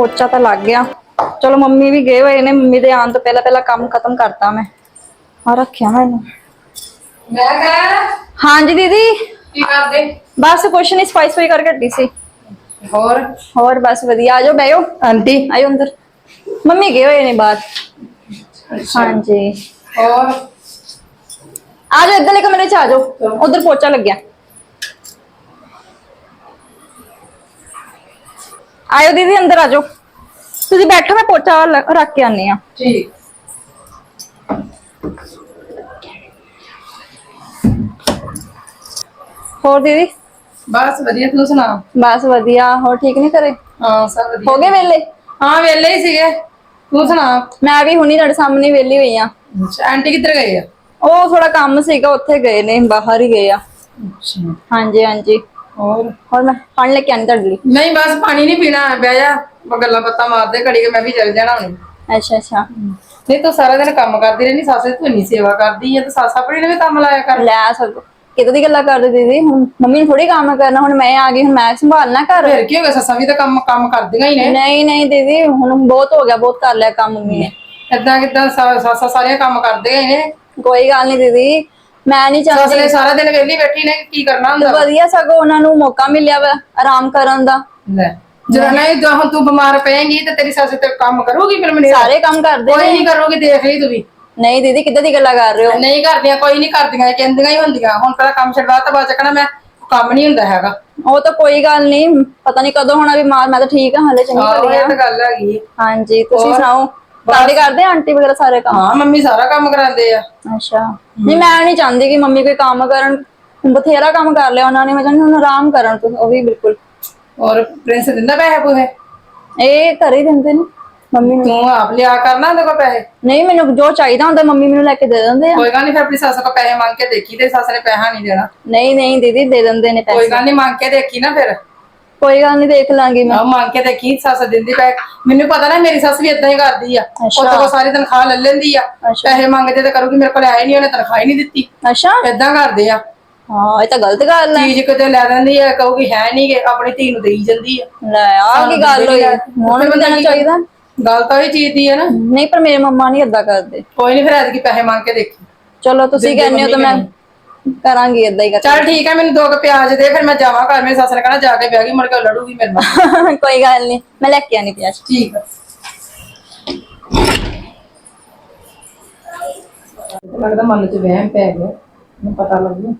ਪੋਚਾ ਤਾਂ ਲੱਗ ਗਿਆ। ਚਲੋ ਮੰਮੀ ਵੀ ਗਏ ਹੋਏ ਨੇ ਮੰਮੀ ਦੇ ਆਉਣ ਤੋਂ ਪਹਿਲਾਂ ਪਹਿਲਾਂ ਕੰਮ ਖਤਮ ਕਰਤਾ ਮੈਂ। ਆ ਰੱਖਿਆ ਮੈਂ ਇਹਨੂੰ।
ਮੈਂ ਕਹਾਂ
ਹਾਂਜੀ ਦੀਦੀ।
ਕੀ ਕਰਦੇ?
ਬਸ ਕੁਛ ਨਹੀਂ ਸਫ਼ਾਈ ਸਫ਼ਾਈ ਕਰਕੇ ਹਟੀ ਸੀ।
ਹੋਰ?
ਹੋਰ ਬਸ ਵਧੀਆ ਆਜੋ ਬਹਿਓ।
ਆਂਟੀ।
ਆਇਓ ਅੰਦਰ। ਮੰਮੀ ਗਏ ਹੋਏ ਨੇ ਬਾਹਰ। ਹਾਂਜੀ।
ਹੋਰ?
ਆਜੋ ਇੱਧਰਲੇ ਕਮਰੇ ਚ ਆਜੋ ਉਧਰ ਪੋਚਾ ਲੱਗਿਆ। ਆਇਓ ਦੀਦੀ ਅੰਦਰ ਆਜੋ ਤੁਸੀਂ ਬੈਠੋ ਮੈਂ ਪੋਚਾ ਲ- ਰੱਖ ਕੇ ਆਨੀ ਆ
ਠੀਕ।
ਹੋਰ ਦੀਦੀ?
ਬਸ ਵਧੀਆ ਤੂੰ ਸੁਣਾ?
ਬਸ ਵਧੀਆ ਹੋਰ ਠੀਕ ਨਹੀਂ ਕਰੇ
ਹਾਂ ਸਭ ਵਧੀਆ।
ਹੋ ਗਏ ਵੇਲੇ
ਹਾਂ ਵੇਲੇ ਹੀ ਸੀਗੇ। ਤੂੰ ਸੁਣਾ?
ਮੈਂ ਵੀ ਹੁਣੀ ਤੁਹਾਡੇ ਸਾਹਮਣੇ ਵੇਲੀ ਹੋਈ ਆ
ਅੱਛਾ ਆਂਟੀ ਕਿੱਧਰ ਗਏ ਆ?
ਉਹ ਥੋੜਾ ਕੰਮ ਸੀਗਾ ਉੱਥੇ ਗਏ ਨੇ ਬਾਹਰ ਹੀ ਗਏ ਆ। ਹਾਂਜੀ ਹਾਂਜੀ।
ਹੋਰ
ਹੋਰ ਮੈਂ ਪਾਣੀ ਲੈ ਕੇ ਆਣੀ ਤੁਹਾਡੇ ਲਈ
ਨਹੀਂ ਬਸ ਪਾਣੀ ਨਹੀਂ ਪੀਣਾ ਬਹਿ ਜਾ। ਮੈਂ ਗੱਲਾਂ ਬਾਤਾਂ ਮਾਰਦੇ ਘੜੀ ਕੇ ਮੈਂ ਵੀ ਚੱਲ ਜਾਣਾ ਹੁਣ।
ਅੱਛਾ ਅੱਛਾ।
ਨਹੀਂ ਤੂੰ ਸਾਰਾ ਦਿਨ ਕੰਮ ਕਰਦੀ ਰਹਿੰਦੀ ਸੱਸ ਦੀ ਤੂੰ ਨਹੀਂ ਸੇਵਾ ਕਰਦੀ ਹੈ ਤੇ ਸੱਸ ਆਪਣੀ ਨੇ ਵੀ ਕੰਮ ਲਾਇਆ ਕਰ।
ਲੈ ਸਕ ਕਿਤੇ ਦੀ ਗੱਲਾਂ ਕਰਦੇ ਦੀਦੀ ਹੁਣ ਮੰਮੀ ਨੇ ਥੋੜੀ ਕੰਮ ਕਰਨਾ ਹੁਣ ਮੈਂ ਆ ਗਈ ਹੁਣ ਮੈਂ ਸੰਭਾਲਣਾ ਘਰ।
ਫਿਰ ਕੀ ਹੋ ਗਿਆ ਸੱਸਾਂ ਵੀ ਤਾਂ ਕੰਮ ਕੰਮ ਕਰਦੀਆਂ ਹੀ ਨੇ।
ਨਹੀਂ ਨਹੀਂ ਦੀਦੀ ਹੁਣ ਬਹੁਤ ਹੋ ਗਿਆ ਬਹੁਤ ਕਰ ਲਿਆ ਕੰਮ ਮੰਮੀ ਨੇ।
ਏਦਾਂ ਕਿਦਾਂ ਸੱਸਾਂ ਸਾਰੀਆਂ ਕੰਮ ਕਰਦੀਆਂ ਹੀ ਨੇ।
ਕੋਈ ਗੱਲ ਨਹੀਂ ਦੀਦੀ ਮੈਂ ਨਹੀਂ
ਸੱਸ
ਚਾਹੁੰਦੀ।
ਨੇ ਸਾਰਾ ਦਿਨ ਵਿਹਲੀ ਬੈਠੀ ਨੇ ਕੀ ਕਰਨਾ ਹੁੰਦਾ ਵਾ?
ਵਧੀਆ ਸਗੋਂ ਉਹਨਾਂ ਨੂੰ ਮੌਕਾ ਮਿਲਿਆ ਵਾ ਆਰਾਮ ਕਰਨ ਦਾ।
ਲੈ ਜਦੋਂ ਨਹੀਂ ਜਦੋਂ ਹੁਣ ਤੂੰ ਬਿਮਾਰ ਪਏਂਗੀ ਤੇ ਤੇਰੀ ਸੱਸ ਤੇ ਕੰਮ ਕਰੂਗੀ ਫਿਰ ਮੈਨੂੰ
ਸਾਰੇ ਕੰਮ ਕਰਦੇ
ਕੋਈ
ਨੇ।
ਨਹੀਂ ਕਰੂਗੀ ਦੇਖ ਲਈ ਤੂੰ ਵੀ।
ਨਹੀਂ ਦੀਦੀ ਕਿੱਦਾਂ ਦੀ ਗੱਲਾਂ ਕਰ ਰਹੇ ਹੋ?
ਨਹੀਂ ਕਰਦੀਆਂ ਕੋਈ ਨਹੀਂ ਕਰਦੀਆਂ ਇਹ ਕਹਿੰਦੀਆਂ ਹੀ ਹੁੰਦੀਆਂ। ਹੁਣ ਪਹਿਲਾਂ ਕੰਮ ਛੱਡਵਾ ਤਾਂ ਬਾਅਦ ਚ ਕਹਿਣਾ ਮੈਂ ਕੰਮ ਨਹੀਂ ਹੁੰਦਾ ਹੈਗਾ।
ਉਹ ਤਾਂ ਕੋਈ ਗੱਲ ਨਹੀਂ ਪਤਾ ਨਹੀਂ ਕਦੋਂ ਹੋਣਾ ਬਿਮਾਰ ਮੈਂ ਤਾਂ ਠੀਕ ਹਾਂ ਹਲੇ ਚੰਗੀ
ਆਹੋ
ਭਲੀ
ਇਹ
ਹਾਂ।
ਤਾਂ ਗੱਲ ਹੈਗੀ। ਹੈ।
ਹਾਂਜੀ ਤੁਸੀਂ ਸੁਣਾਓ? ਤੁਹਾਡੇ ਕਰਦੇ ਆ ਆਂਟੀ ਵਗੈਰਾ ਸਾਰੇ ਕੰਮ?
ਹਾਂ ਮੰਮੀ ਸਾਰਾ ਕੰਮ ਕਰਾਉਂਦੇ ਆ।
ਅੱਛਾ। ਨਹੀਂ ਮੈਂ ਨਹੀਂ ਚਾਹੁੰਦੀ ਕਿ ਮੰਮੀ ਕੋਈ ਕੰਮ ਕਰਨ ਬਥੇਰਾ ਕੰਮ ਕਰ ਲਿਆ ਉਹਨਾਂ ਨੇ ਮੈਂ ਚਾਹੁੰਦੀ ਹੁਣ ਆਰਾਮ ਕਰਨ ਤੁਸੀਂ ਉਹ ਵੀ ਬਿਲਕੁਲ।
ਔਰ ਪ੍ਰਿੰਸ ਦਿੰਦਾ ਪੈਸੇ ਪੂਸੇ?
ਇਹ ਘਰੇ ਹੀ ਦਿੰਦੇ ਨੇ ਮੰਮੀ ਨੂੰ।
ਤੂੰ ਆਪ ਲਿਆ ਕਰਨਾ ਉਹਦੇ ਕੋਲ ਪੈਸੇ?
ਨਹੀਂ ਮੈਨੂੰ ਜੋ ਚਾਹੀਦਾ ਹੁੰਦਾ ਮੰਮੀ ਮੈਨੂੰ ਲੈ ਕੇ ਦੇ ਦਿੰਦੇ ਆ।
ਕੋਈ ਗੱਲ ਨਹੀਂ ਫਿਰ ਆਪਣੀ ਸੱਸ ਕੋਲ ਪੈਸੇ ਮੰਗ ਕੇ ਦੇਖੀ ਤੇ ਸੱਸ ਨੇ ਪੈਸਾ ਨਹੀਂ ਦੇਣਾ।
ਨਹੀਂ ਨਹੀਂ ਦੀਦੀ ਦੇ ਦਿੰਦੇ ਨੇ
ਕੋਈ
ਪੈਸੇ।
ਗੱਲ ਨਹੀਂ ਮੰਗ ਕੇ ਦੇਖੀ ਨਾ ਫਿਰ।
ਕੋਈ ਗੱਲ ਨਹੀਂ ਦੇਖ ਲਾਂਗੀ ਮੈਂ।
ਆਹ ਮੰਗ ਕੇ ਦੇਖੀ ਸੱਸ ਦਿੰਦੀ ਪੈ ਮੈਨੂੰ ਪਤਾ ਨਾ ਮੇਰੀ ਸੱਸ ਵੀ ਇਦਾਂ ਹੀ ਕਰਦੀ ਆ।
ਅੱਛਾ।
ਉਹ ਤੋਂ ਸਾਰੀ ਤਨਖਾਹ ਲੈ ਲੈਂਦੀ ਆ।
ਅੱਛਾ।
ਪੈਸੇ ਮੰਗਦੇ ਤੇ ਕਰੂਗੀ ਮੇਰੇ ਕੋਲ ਆਏ ਨਹੀਂ ਉਹਨੇ ਤਨਖਾਹ ਹੀ ਨਹੀਂ ਦਿੱਤੀ।
ਅੱਛਾ।
ਇਦਾਂ ਕਰਦੇ ਆ।
ਹਾਂ ਇਹ ਤਾਂ ਗਲਤ ਗੱਲ ਹੈ
ਚੀਜ਼ ਕਿਤੇ ਲੈ ਲੈਂਦੀ ਆ ਕਹੂਗੀ ਹੈ ਨਹੀਂ ਗੇ ਆਪਣੀ ਧੀ ਨੂੰ ਦੇਈ ਜਾਂਦੀ ਆ।
ਲੈ ਆ ਕੀ ਗੱਲ ਹੋਈ? ਹੁਣ ਵੀ ਦੇਣਾ ਚਾਹੀਦਾ?
ਗੱਲ ਤਾਂ ਉਹੀ ਚੀਜ਼ ਦੀ ਆ ਨਾ।
ਨਹੀਂ ਪਰ ਮੇਰੇ ਮੰਮਾ ਨਹੀਂ ਏਦਾਂ ਕਰਦੇ।
ਕੋਈ ਨਹੀਂ ਫਿਰ ਐਤਕੀ ਪੈਸੇ ਮੰਗ ਕੇ ਦੇਖੀ।
ਚਲੋ ਤੁਸੀਂ ਕਹਿੰਦੇ ਹੋ ਤਾਂ ਮੈਂ ਕਰਾਂਗੀ ਏਦਾਂ ਹੀ ਕਰ
ਚੱਲ ਠੀਕ ਹੈ ਮੈਨੂੰ ਦੋ ਕੁ ਪਿਆਜ਼ ਦੇ ਫਿਰ ਮੈਂ ਜਾਵਾਂ ਘਰ। ਮੇਰੀ ਸੱਸ ਨੇ ਕਹਿਣਾ ਜਾ ਕੇ ਵਿਆਹ ਗਈ ਮੁੜ ਕੇ ਉਹ ਲੜੂਗੀ ਮੇਰੇ ਨਾਲ।
ਕੋਈ ਗੱਲ ਨਹੀਂ ਮੈਂ ਲੈ ਕੇ ਆਣੀ ਪਿਆਜ਼।
ਠੀਕ ਆ। ਲੱਗਦਾ ਮਨ ਚ ਵਹਿਮ ਪੈ ਗਿਆ ਮੈਨੂੰ ਪਤਾ ਲੱਗੂ।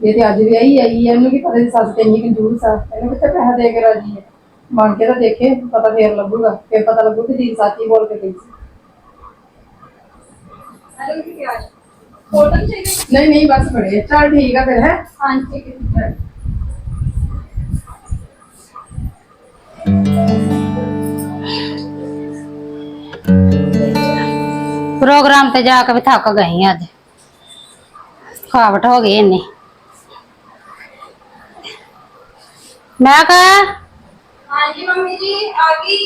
ਇਹ ਤੇ ਅੱਜ ਵੀ ਆਈ ਆਈ ਹੈ ਇਹਨੂੰ ਕੀ ਪਤਾ ਦੀ ਸੱਸ ਤੇ ਇੰਨੀ ਕੰਜੂਸ ਆ ਇਹਨੂੰ ਕਿੱਥੇ ਪੈਸਾ ਦੇ ਕੇ ਰਾਜੀ ਹੈ ਮੰਗ ਕੇ ਤਾਂ ਦੇਖੇ ਪਤਾ ਫੇਰ ਲੱਗੂਗਾ। ਫੇਰ ਪਤਾ ਲੱਗੂ ਕਿ ਦੀ ਸਾਚੀ ਬੋਲ ਕੇ ਗਈ ਸੀ।
ਹੈਲੋ ਕੀ ਆ ਫੋਟੋ ਚਾਹੀਦੀ
ਨਹੀਂ ਨਹੀਂ ਬਸ ਬੜੇ ਚੱਲ ਠੀਕ ਆ ਫਿਰ ਹੈ
ਹਾਂਜੀ ਠੀਕ ਹੈ
ਪ੍ਰੋਗਰਾਮ ਤੇ ਜਾ ਕੇ ਵੀ ਥੱਕ ਗਈ ਅੱਜ ਥਕਾਵਟ ਹੋ ਗਈ ਇੰਨੀ ਮੈਂ ਕਹਾ
ਹਾਂਜੀ ਮੰਮੀ ਜੀ ਆ ਗਈ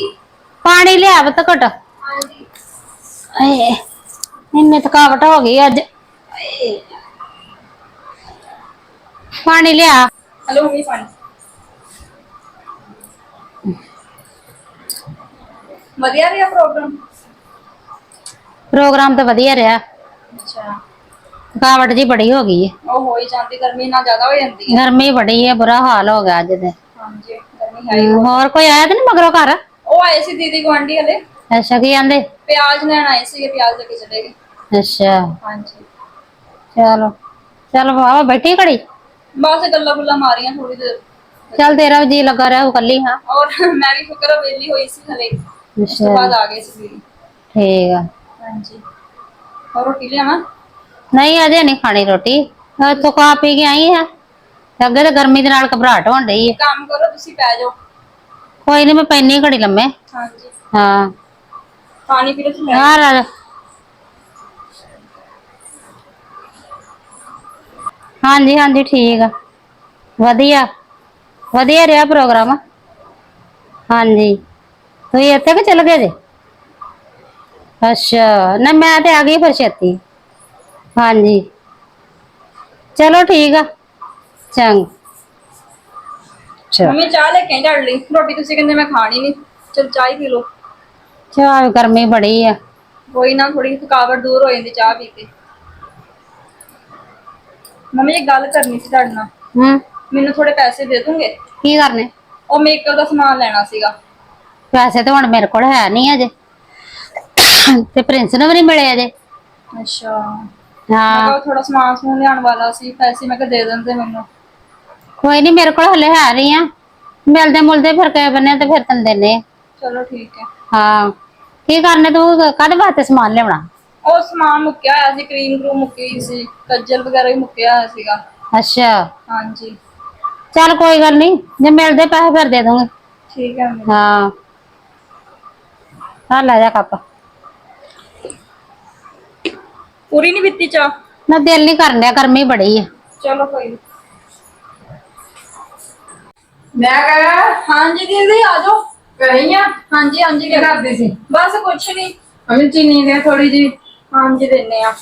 ਪਾਣੀ ਪਾਣੀ ਲਿਆ।
ਹੈਲੋ ਮੰਮੀ ਪਾਣੀ। ਵਧੀਆ ਰਿਹਾ ਪ੍ਰੋਗਰਾਮ?
ਪ੍ਰੋਗਰਾਮ ਤਾਂ ਵਧੀਆ ਰਿਹਾ।
ਅੱਛਾ।
ਥਕਾਵਟ ਜੀ ਬੜੀ ਹੋ ਗਈ ਹੈ
ਉਹ ਹੋ ਹੀ ਜਾਂਦੀ ਗਰਮੀ ਨਾ ਜ਼ਿਆਦਾ ਹੋ ਜਾਂਦੀ ਹੈ।
ਗਰਮੀ ਬੜੀ ਹੈ ਬੁਰਾ ਹਾਲ ਹੋ ਗਿਆ ਅੱਜ ਦੇ
ਹਾਂਜੀ ਗਰਮੀ ਹੈ ਹੀ।
ਹੋਰ ਕੋਈ ਆਇਆ ਤੇ ਨਹੀਂ ਮਗਰੋਂ ਘਰ?
ਉਹ ਆਏ ਸੀ ਦੀਦੀ ਗੁਆਂਢੀ ਹਲੇ।
ਅੱਛਾ ਕੀ ਆਂਦੇ
ਪਿਆਜ਼ ਲੈਣ ਆਏ ਸੀਗੇ ਪਿਆਜ਼ ਲੈ ਕੇ ਚਲੇ ਗਏ।
ਅੱਛਾ।
ਹਾਂਜੀ।
ਚਲੋ ਚਲ ਵਾਵਾ ਬੈਠੀ ਘੜੀ
ਬਸ ਗੱਲਾਂ ਗੁੱਲਾਂ ਮਾਰੀਆਂ ਥੋੜੀ ਦੇਰ
ਚੱਲ ਤੇਰਾ ਵੀ ਜੀ ਲੱਗਾ ਰਿਹਾ ਉਹ ਕੱਲੀ ਹਾਂ
ਔਰ ਮੈਂ ਵੀ ਸ਼ੁਕਰ ਵੇਲੀ ਹੋਈ ਸੀ ਹਲੇ ਉਸ ਤੋਂ
ਅੱਛਾ
ਬਾਅਦ ਆ ਗਏ ਸੀ ਦੀਦੀ
ਠੀਕ ਆ
ਹਾਂਜੀ ਹੋਰ ਰੋਟੀ ਲਿਆਵਾਂ
ਨਹੀਂ ਅਜੇ ਨਹੀਂ ਖਾਣੀ ਰੋਟੀ ਇੱਥੋਂ ਖਾ ਪੀ ਕੇ ਆਈ ਹੈ ਤੇ ਅੱਗੇ ਤਾਂ ਗਰਮੀ ਦੇ ਨਾਲ ਘਬਰਾਹਟ ਹੋਣ ਡਈ ਹੈ
ਕੰਮ ਕਰੋ ਤੁਸੀਂ ਪੈ ਜਾਓ
ਕੋਈ ਨਹੀਂ ਮੈਂ ਪੈਣੀ ਘੜੀ ਲੰਮੇ
ਹਾਂਜੀ
ਹਾਂ
ਪਾਣੀ ਪੀ ਲਓ ਤੁਸੀਂ
ਆ ਹਾਂਜੀ ਹਾਂਜੀ ਠੀਕ ਆ। ਵਧੀਆ। ਵਧੀਆ ਰਿਹਾ ਪ੍ਰੋਗਰਾਮ। ਹਾਂਜੀ। ਤੁਸੀਂ ਇੱਥੇ ਕਿ ਚਲ ਗਏ ਜੇ? ਅੱਛਾ। ਨਾ ਮੈਂ ਤੇ ਆ ਗਈ ਫਿਰ ਛੇਤੀ। ਹਾਂਜੀ। ਚਲੋ ਠੀਕ ਆ। ਚੰਗ। ਚਲ
ਮੰਮੀ ਚਾਹ ਲੈ ਕੇ ਤੁਹਾਡੇ ਲਈ। ਰੋਟੀ ਤੁਸੀਂ ਕਹਿੰਦੇ ਮੈਂ ਖਾਣੀ ਨਹੀਂ। ਚਲ ਚਾਹ ਹੀ ਪੀ ਲਓ।
ਚਾਹ ਗਰਮੀ ਬੜੀ ਆ।
ਕੋਈ ਨਾ ਥੋੜੀ ਥਕਾਵਟ ਦੂਰ ਹੋ ਜਾਂਦੀ ਚਾਹ ਪੀ ਕੇ। ਮੰਮੀ ਇੱਕ ਗੱਲ ਕਰਨੀ ਸੀ ਤੁਹਾਡੇ ਨਾਲ।
ਹੂੰ।
ਮੈਨੂੰ ਥੋੜੇ ਪੈਸੇ ਦੇ ਦੋਗੇ?
ਕੀ ਕਰਨੇ?
ਉਹ ਮੇਕਅਪ ਦਾ ਸਮਾਨ ਲੈਣਾ ਸੀਗਾ।
ਪੈਸੇ ਤਾਂ ਹੁਣ ਮੇਰੇ ਕੋਲ ਹੈ ਨਹੀਂ ਅਜੇ। ਤੇ ਪ੍ਰਿੰਸ ਨੂੰ ਵੀ ਨਹੀਂ ਮਿਲੇ ਅਜੇ।
ਅੱਛਾ। ਮੈਂ
ਹਾਂ।
ਕਿਹਾ ਥੋੜਾ ਸਮਾਨ ਸਮੂਨ ਲਿਆਉਣ ਵਾਲਾ ਸੀ ਪੈਸੇ ਮੈਂ ਕਿਹਾ ਦੇ ਦਿੰਦੇ ਮੈਨੂੰ।
ਕੋਈ ਨਹੀਂ ਮੇਰੇ ਕੋਲ ਹਲੇ ਹੈ ਨਹੀਂ ਆ। ਮਿਲਦੇ ਮੁਲਦੇ ਫਿਰ ਕੇ ਬੰਨੇ ਤੇ ਫਿਰ ਤੈਨੂੰ ਦਿੰਨੇ ਆ।
ਚਲੋ ਠੀਕ ਹੈ।
ਹਾਂ। ਕੀ ਕਰਨੇ ਤੂੰ? ਕਾਹਦੇ ਵਾਸਤੇ ਸਮਾਨ ਲਿਆਉਣਾ?
ਉਹ ਸਮਾਨ ਮੁੱਕਿਆ ਹੋਇਆ ਸੀ ਕਰੀਮ ਕਰੂਮ ਮੁੱਕੀ ਹੋਈ ਸੀ ਕੱਜਲ ਵਗੈਰਾ ਵੀ ਮੁੱਕਿਆ ਹੋਇਆ ਸੀਗਾ।
ਅੱਛਾ।
ਹਾਂਜੀ।
ਚੱਲ ਕੋਈ ਗੱਲ ਨਹੀਂ ਜੇ ਮਿਲਦੇ ਪੈਸੇ ਫਿਰ ਦੇ ਦੂੰਗੀ
ਠੀਕ ਹੈ ਮੰਮੀ।
ਹਾਂ। ਆ ਲੈ ਜਾ ਕੱਪ।
ਪੂਰੀ ਨਹੀਂ ਪੀਤੀ ਚਾਹ?
ਨਾ ਦਿਲ ਨਹੀਂ ਕਰਨ ਡਿਆ ਗਰਮੀ ਬੜੀ ਆ।
ਚਲੋ ਕੋਈ ਨੀ।
ਮੈਂ ਕਹਾਂ
ਹਾਂਜੀ ਦੀਦੀ ਆ ਜਾਓ।
ਕਰੀਆਂ
ਹਾਂਜੀ ਹਾਂਜੀ।
ਕੀ ਕਰਦੀ ਸੀ?
ਬਸ ਕੁਛ ਨਹੀਂ
ਅਮਨ ਚੀਨੀ ਦੇ ਥੋੜੀ ਜੀ
ਹਾਂਜੀ ਦਿੰਨੇ ਆ।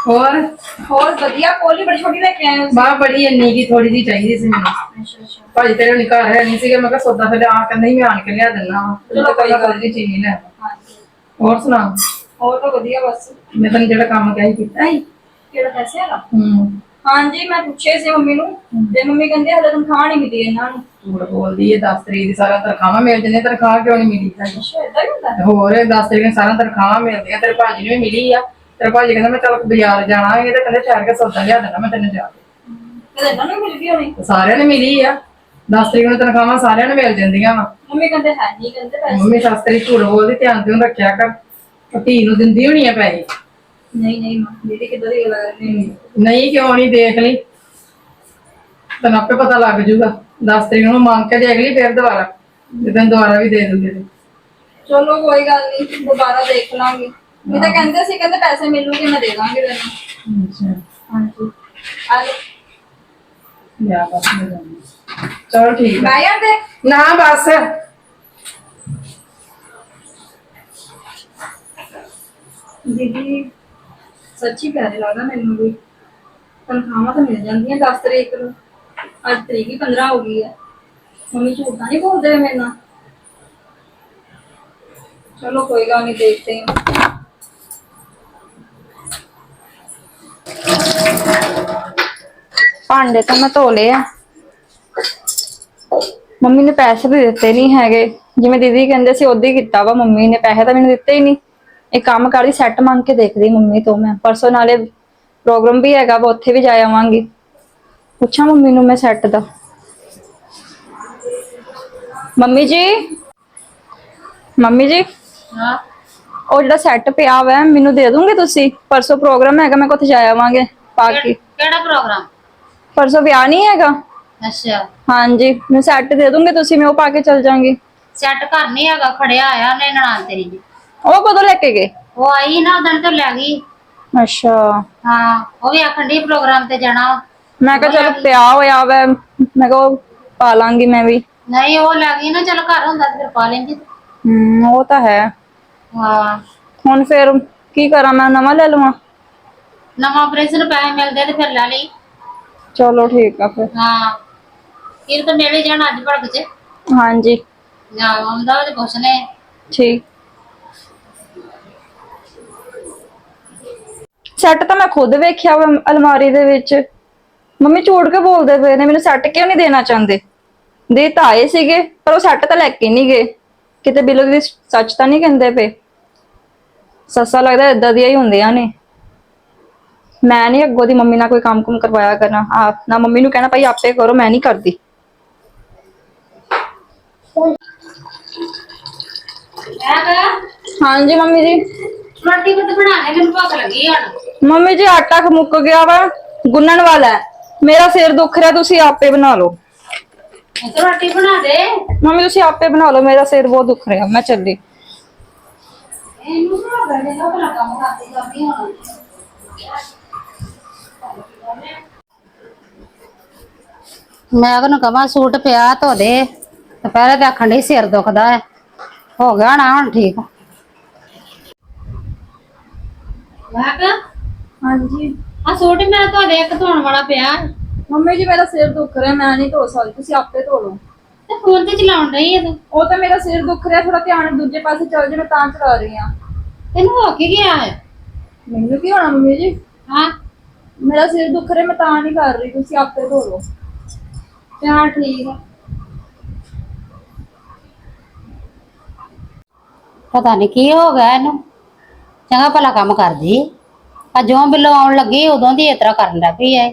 ਹੋਰ?
ਹੋਰ ਵਧੀਆ ਕੋਲੀ ਬੜੀ ਛੋਟੀ ਲੈ ਕੇ ਆਏ ਹੋ
ਬਾਹ ਬੜੀ ਇੰਨੀ ਕੀ ਥੋੜੀ ਜੀ ਚਾਹੀਦੀ ਸੀ ਮੈਨੂੰ।
ਅੱਛਾ ਅੱਛਾ।
ਭਾਜੀ ਤੇਰੇ ਨੂੰ ਘਰ ਹੈ ਨਹੀਂ ਸੀਗਾ ਮੈਂ ਕਿਹਾ ਸੌਦਾ ਫਿਰ ਆ ਕਹਿੰਦਾ ਹੀ ਮੈਂ ਆਣ ਕੇ ਲਿਆ ਦਿੰਦਾ ਚਲੋ ਕੋਈ ਗੱਲ ਨਹੀਂ ਚੀਨੀ ਲੈ।
ਹਾਂਜੀ।
ਹੋਰ ਸੁਣਾ?
ਹੋਰ ਤਾਂ ਵਧੀਆ ਬਸ।
ਮੈਂ ਤੈਨੂੰ ਜਿਹੜਾ ਕੰਮ ਕਿਹਾ ਕੀਤਾ ਹੀ
ਕਿਹੜਾ ਪੈਸੇ ਵਾਲਾ?
ਹੂੰ।
ਹਾਂਜੀ ਮੈਂ ਪੁੱਛੇ ਸੀ ਮੰਮੀ ਨੂੰ। ਤੇ ਮੰਮੀ ਕਹਿੰਦੇ ਹਲੇ ਤਨਖਾਹ ਨਹੀਂ ਮਿਲੀ ਇਹਨਾਂ ਨੂੰ।
ਝੂਠ ਬੋਲਦੀ ਹੈ 10 ਤਰੀਕ ਦੀ ਸਾਰਾ ਤਨਖਾਹਾਂ ਮਿਲ ਜਾਂਦੀਆਂ ਤਨਖਾਹ ਕਿਉਂ ਨਹੀਂ ਮਿਲੀ
ਅੱਛਾ ਏਦਾਂ ਹੀ ਹੁੰਦਾ
ਹੋਰ 10 ਤਰੀਕ ਨੂੰ ਸਾਰਾ ਤਨਖਾਹਾਂ ਮਿਲਦੀਆਂ ਤੇਰੇ ਭਾਜੀ ਨੂੰ ਵੀ ਮਿਲੀ ਆ। ਤੇਰੇ ਭਾਜੀ ਕਹਿੰਦਾ ਮੈਂ ਚੱਲ ਬਾਜ਼ਾਰ ਜਾਣਾ ਹੈ ਤੇ ਕਹਿੰਦੇ ਠਹਿਰ ਕੇ ਸੌਦਾ ਲਿਆ ਦੇਣਾ ਮੈਂ ਤੈਨੂੰ ਜਾ ਕੇ।
ਇਹਨਾਂ ਨੂੰ ਮਿਲ ਗਈ ਹੋਣੀ?
ਸਾਰਿਆਂ ਨੇ ਮਿਲੀ ਆ। 10 ਤਰੀਕ ਨੂੰ ਤਨਖਾਹਾਂ ਸਾਰਿਆਂ ਨੂੰ ਮਿਲ ਜਾਂਦੀਆਂ ਵਾ।
ਮੰਮੀ ਕਹਿੰਦੇ ਹੈ ਨਹੀਂ ਕਹਿੰਦੇ ਪੈਸੇ।
ਮੰਮੀ ਸੱਸ ਤੇਰੀ ਝੂਠ ਬੋਲਦੀ ਧਿਆਨ ਤੇ ਰੱਖਿਆ ਕਰ। ਧੀ ਨੂੰ ਦਿੰਦੀ ਹੋਣੀ ਆ ਪੈਸੇ।
ਨਹੀਂ ਨਹੀਂ ਮਾਂ ਦੀਦੀ ਕਿੱਦਾਂ ਦੀ ਗੱਲ ਕਰਨੀ
ਨਹੀਂ ਕਿਉਂ ਨਹੀਂ ਦੇਖ ਲਈ। ਤੈਨੂੰ ਆਪੇ ਪਤਾ ਲੱਗ ਜੂਗਾ 10 ਤਰੀਕ ਨੂੰ ਮੰਗ ਕੇ ਦੇਖ ਲਈ ਫਿਰ ਦੁਬਾਰਾ ਜੇ ਤੈਨੂੰ ਦੁਬਾਰਾ ਵੀ ਦੇ ਦੂੰਗੇ ਤੇ
ਚਲੋ ਕੋਈ ਗੱਲ ਨਹੀਂ ਦੁਬਾਰਾ ਦੇਖ ਲਾਂਗੇ। ਮੈਂ ਤਾਂ ਕਹਿੰਦੇ ਸੀ ਕਹਿੰਦੇ ਪੈਸੇ ਮਿਲੂਗੇ ਮੈਂ ਦੇ ਦਾਂਗੀ ਤੈਨੂੰ।
ਅੱਛਾ।
ਹਾਂਜੀ। ਆ।
ਲਿਆ ਬਸ ਮੈਂ ਜਾਂਦੀ। ਚਲੋ ਠੀਕ ਆ।
ਬਹਿ ਜਾਂਦੇ।
ਨਾ ਬਸ।
ਦੀਦੀ ਸੱਚੀ ਪਿਆਰੇ ਲੱਗਦਾ ਮੈਨੂੰ ਵੀ। ਤਨਖਾਹਾਂ ਤਾਂ ਮਿਲ ਜਾਂਦੀਆਂ 10 ਤਰੀਕ ਨੂੰ। ਅੱਜ ਤਰੀਕ ਹੀ 15 ਹੋ ਗਈ ਹੈ। ਮੰਮੀ ਝੂਠ ਤਾਂ ਨਹੀਂ ਬੋਲਦੇ ਮੇਰੇ ਨਾਲ। ਚਲੋ ਕੋਈ ਗੱਲ ਨਹੀਂ ਦੇਖते हैं ਭਾਂਡੇ ਤਾਂ ਮੈਂ ਧੋ ਲਏ ਆ। ਮੰਮੀ ਨੇ ਪੈਸੇ ਵੀ ਦਿੱਤੇ ਨਹੀਂ ਹੈਗੇ। ਜਿਵੇਂ ਦੀਦੀ ਕਹਿੰਦੇ ਸੀ ਉਦੋਂ ਹੀ ਕੀਤਾ ਵਾ ਮੰਮੀ ਨੇ। ਪੈਸੇ ਤਾਂ ਮੈਨੂੰ ਦਿੱਤੇ ਹੀ ਨਹੀਂ ਇਹ ਕੰਮ ਕਰਦੀ ਸੈੱਟ ਮੰਗ ਕੇ ਦੇਖਦੀ ਮੰਮੀ ਤੋਂ ਮੈਂ। ਪਰਸੋਂ ਨਾਲੇ ਪ੍ਰੋਗਰਾਮ ਵੀ ਹੈਗਾ ਵਾ, ਉੱਥੇ ਵੀ ਜਾ ਆਵਾਂਗੀ। ਪੁੱਛਾਂ ਮੰਮੀ ਨੂੰ ਮੈਂ ਸੈੱਟ ਦਾ। ਮੰਮੀ ਜੀ? ਮੰਮੀ ਜੀ?
ਹਾਂ।
ਉਹ ਜਿਹੜਾ ਸੈੱਟ ਪਿਆ ਵਾ ਮੈਨੂੰ ਦੇ ਦੋਗੇ ਤੁਸੀਂ? ਪਰਸੋਂ ਪ੍ਰੋਗਰਾਮ ਹੈਗਾ ਮੈਂ ਕਿੱਥੇ ਜਾ ਆਵਾਂਗੇ ਪਾ ਕੇ।
ਕਿਹੜਾ ਪ੍ਰੋਗਰਾਮ
ਪਰਸੋਂ ਵਿਆਹ ਨਹੀਂ ਹੈਗਾ?
ਅੱਛਾ।
ਹਾਂਜੀ ਮੈਂ ਸੈੱਟ ਦੇ ਦੂੰਗੀ ਤੁਸੀਂ ਮੈਂ ਉਹ ਪਾ ਕੇ ਚਲ ਜਾਵਾਂਗੀ
ਸੈੱਟ ਘਰ ਨਹੀਂ ਹੈਗਾ ਖੜਿਆ ਆਇਆ ਉਹਨੇ ਨਨਾਣ ਤੇਰੀ ਨੇ
ਉਹ ਕਦੋਂ ਲੈ ਕੇ ਗਏ?
ਉਹ ਆਈ ਨਾ ਉਦਣ ਤੋਂ ਲੈ ਗਈ।
ਅੱਛਾ।
ਹਾਂ ਉਹ ਵੀ ਆਖਣ ਦੀ ਪ੍ਰੋਗਰਾਮ ਤੇ ਜਾਣਾ ਵਾ।
ਮੈਂ ਕਿਹਾ ਚਲ ਪਿਆ ਹੋਇਆ ਵਾ ਮੈਂ ਕਿਹਾ ਉਹ ਪਾ ਲਾਂਗੀ ਮੈਂ ਵੀ।
ਨਹੀਂ ਉਹ ਲੈ ਗਈ ਨਾ ਚਲ ਘਰ ਹੁੰਦਾ ਤੇ ਫਿਰ ਪਾ ਲੈਂਦੀ।
ਹਮ ਉਹ ਤਾਂ ਹੈ।
ਹਾਂ।
ਹੁਣ ਫਿਰ ਕੀ ਕਰਾਂ ਮੈਂ ਨਵਾਂ ਲੈ ਲਵਾਂ?
ਨਵਾਂ ਆਪਰੇਸ਼ਨ ਪੈਸੇ ਮਿਲਦੇ ਤੇ ਫਿਰ ਲੈ ਲਈ।
ਚਲੋ ਠੀਕ ਆ ਫਿਰ।
ਹਾਂ। ਫਿਰ ਤਾਂ ਨੇੜੇ ਜਾਣਾ ਅੱਜ ਭੜਕ ਚ।
ਹਾਂਜੀ।
ਨਾ ਆਉਂਦਾ ਤੇ ਕੁਛ ਨੇ
ਠੀਕ। ਸੈੱਟ ਤਾਂ ਮੈਂ ਖੁਦ ਵੇਖਿਆ ਵਾ ਅਲਮਾਰੀ ਦੇ ਵਿੱਚ। ਮੰਮੀ ਝੂਠ ਕੇ ਬੋਲਦੇ ਪਏ ਨੇ? ਮੈਨੂੰ ਸੈੱਟ ਕਿਉਂ ਨਹੀਂ ਦੇਣਾ ਚਾਹੁੰਦੇ? ਦੇ ਤਾਂ ਆਏ ਸੀਗੇ ਪਰ ਉਹ ਸੈੱਟ ਤਾਂ ਲੈ ਕੇ ਨਹੀਂ ਗਏ। ਕਿਤੇ ਬਿਲੋ ਦੀ ਸੱਚ ਤਾਂ ਨਹੀਂ ਕਹਿੰਦੇ ਪਏ? ਸੱਸਾ ਲੱਗਦਾ ਇਦਾਂ ਦੀਆਂ ਹੀ ਹੁੰਦੀਆਂ ਨੇ। ਮੈਂ ਨਹੀਂ ਅੱਗੋਂ ਦੀ ਮੰਮੀ ਨਾਲ ਕੋਈ ਕੰਮ ਕੁਮ ਕਰਵਾਇਆ ਕਰਨਾ। ਆ ਨਾ ਮੰਮੀ ਨੂੰ ਕਹਿਣਾ ਭਾਈ ਆਪੇ ਕਰੋ ਮੈਂ ਨਹੀਂ ਕਰਦੀ। ਹਾਂਜੀ ਮੰਮੀ ਜੀ।
ਰੋਟੀ ਕੁੱਟ ਬਣਾ ਲੈ ਮੈਨੂੰ ਭੁੱਖ ਲੱਗੀ ਹੁਣ।
ਮੰਮੀ ਜੀ ਆਟਾ ਖ ਮੁੱਕ ਗਿਆ ਵਾ ਗੁੰਨਣ ਵਾਲਾ ਹੈ। ਮੇਰਾ ਸਿਰ ਦੁਖ ਰਿਹਾ ਤੁਸੀਂ ਆਪੇ ਬਣਾ ਲਓ।
ਰੋਟੀ ਬਣਾ ਦੇ।
ਮੰਮੀ ਤੁਸੀਂ ਆਪੇ ਬਣਾ ਲਓ ਮੇਰਾ ਸਿਰ ਬਹੁਤ ਦੁਖ ਰਿਹਾ ਮੈਂ ਚੱਲੀ।
ਇਹਨੂੰ ਬਣਾ ਦੇ ਨਾ ਭਲਾ ਕੰਮ ਕਰਦੀ ਕਰਦੀ ਹੁਣ ਮੈਂ ਉਹਨੂੰ ਕਹਾਂ ਸੂਟ ਪਿਆ ਧੋ ਦੇ ਦੁਪਹਿਰੇ ਤੇ ਆਖਣ ਡਈ ਸਿਰ ਦੁਖਦਾ ਹੈ। ਹੋ ਗਿਆ ਨਾ ਹੁਣ ਠੀਕ। ਕਹਾਂ
ਹਾਂਜੀ।
ਆ ਸੂਟ ਮੈਂ ਦੇ ਇੱਕ ਧੋਣ ਵਾਲਾ ਪਿਆ।
ਮੰਮੀ ਜੀ ਮੇਰਾ ਸਿਰ ਦੁਖ ਰਿਹਾ ਮੈਂ ਨਹੀਂ ਧੋ ਸਕਦੀ ਤੁਸੀਂ ਆਪੇ ਧੋ ਲਓ।
ਤੇ ਫੋਨ ਤੇ ਚਲਾਉਣ ਰਹੀ ਹੈ ਤੂੰ?
ਉਹ ਤਾਂ ਮੇਰਾ ਸਿਰ ਦੁਖ ਰਿਹਾ ਥੋੜਾ ਧਿਆਨ ਦੂਜੇ ਪਾਸੇ ਚੱਲ ਜੇ ਮੈਂ ਤਾਂ ਚਲਾ ਰਹੀ ਹਾਂ।
ਤੈਨੂੰ ਹੋ ਕੀ ਗਿਆ ਹੈ?
ਮੈਨੂੰ ਕੀ ਹੋਣਾ ਮੰਮੀ ਜੀ?
ਹਾਂ।
ਮੇਰਾ ਸਿਰ ਦੁਖ ਰਿਹਾ ਮੈਂ ਤਾਂ ਨਹੀਂ ਕਰ ਰਹੀ ਤੁਸੀਂ ਆਪੇ ਧੋ ਲਓ।
ਚੱਲ ਠੀਕ ਆ। ਪਤਾ ਨਹੀਂ ਕੀ ਹੋ ਗਿਆ ਇਹਨੂੰ। ਚੰਗਾ ਭਲਾ ਕੰਮ ਕਰਦੀ। ਆ ਜਿਉਂ ਬਿੱਲੋ ਆਉਣ ਲੱਗੀ, ਉਦੋਂ ਦੀ ਇਸ ਤਰ੍ਹਾਂ ਕਰਨ ਲੱਗ ਪਈ ਐ।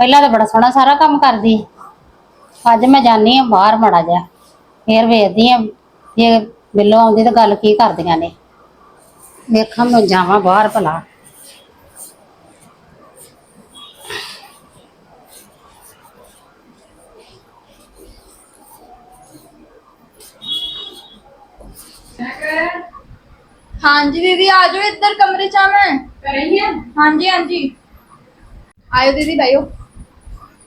ਪਹਿਲਾਂ ਤਾਂ ਬੜਾ ਸੋਹਣਾ ਸਾਰਾ ਕੰਮ ਕਰਦੀ। ਅੱਜ ਮੈਂ ਜਾਣੀ ਆ ਬਾਹਰ ਮੜਾ ਜਾ ਫੇਰ ਵੇਖਦੀ ਆ ਜੇ ਬਿੱਲੋ ਆਉਂਦੀ ਤਾਂ ਗੱਲ ਕੀ ਕਰਦੀਆਂ ਨੇ। ਵੇਖਾਂ ਮੈਂ ਜਾਵਾਂ ਬਾਹਰ ਭਲਾ।
ਹਾਂਜੀ ਦੀਦੀ ਆ ਜਾਓ ਇੱਧਰ ਕਮਰੇ ਚ ਆ ਮੈਂ। ਹਾਂਜੀ ਹਾਂਜੀ। ਆਇਓ ਦੀਦੀ ਬਾਈਓ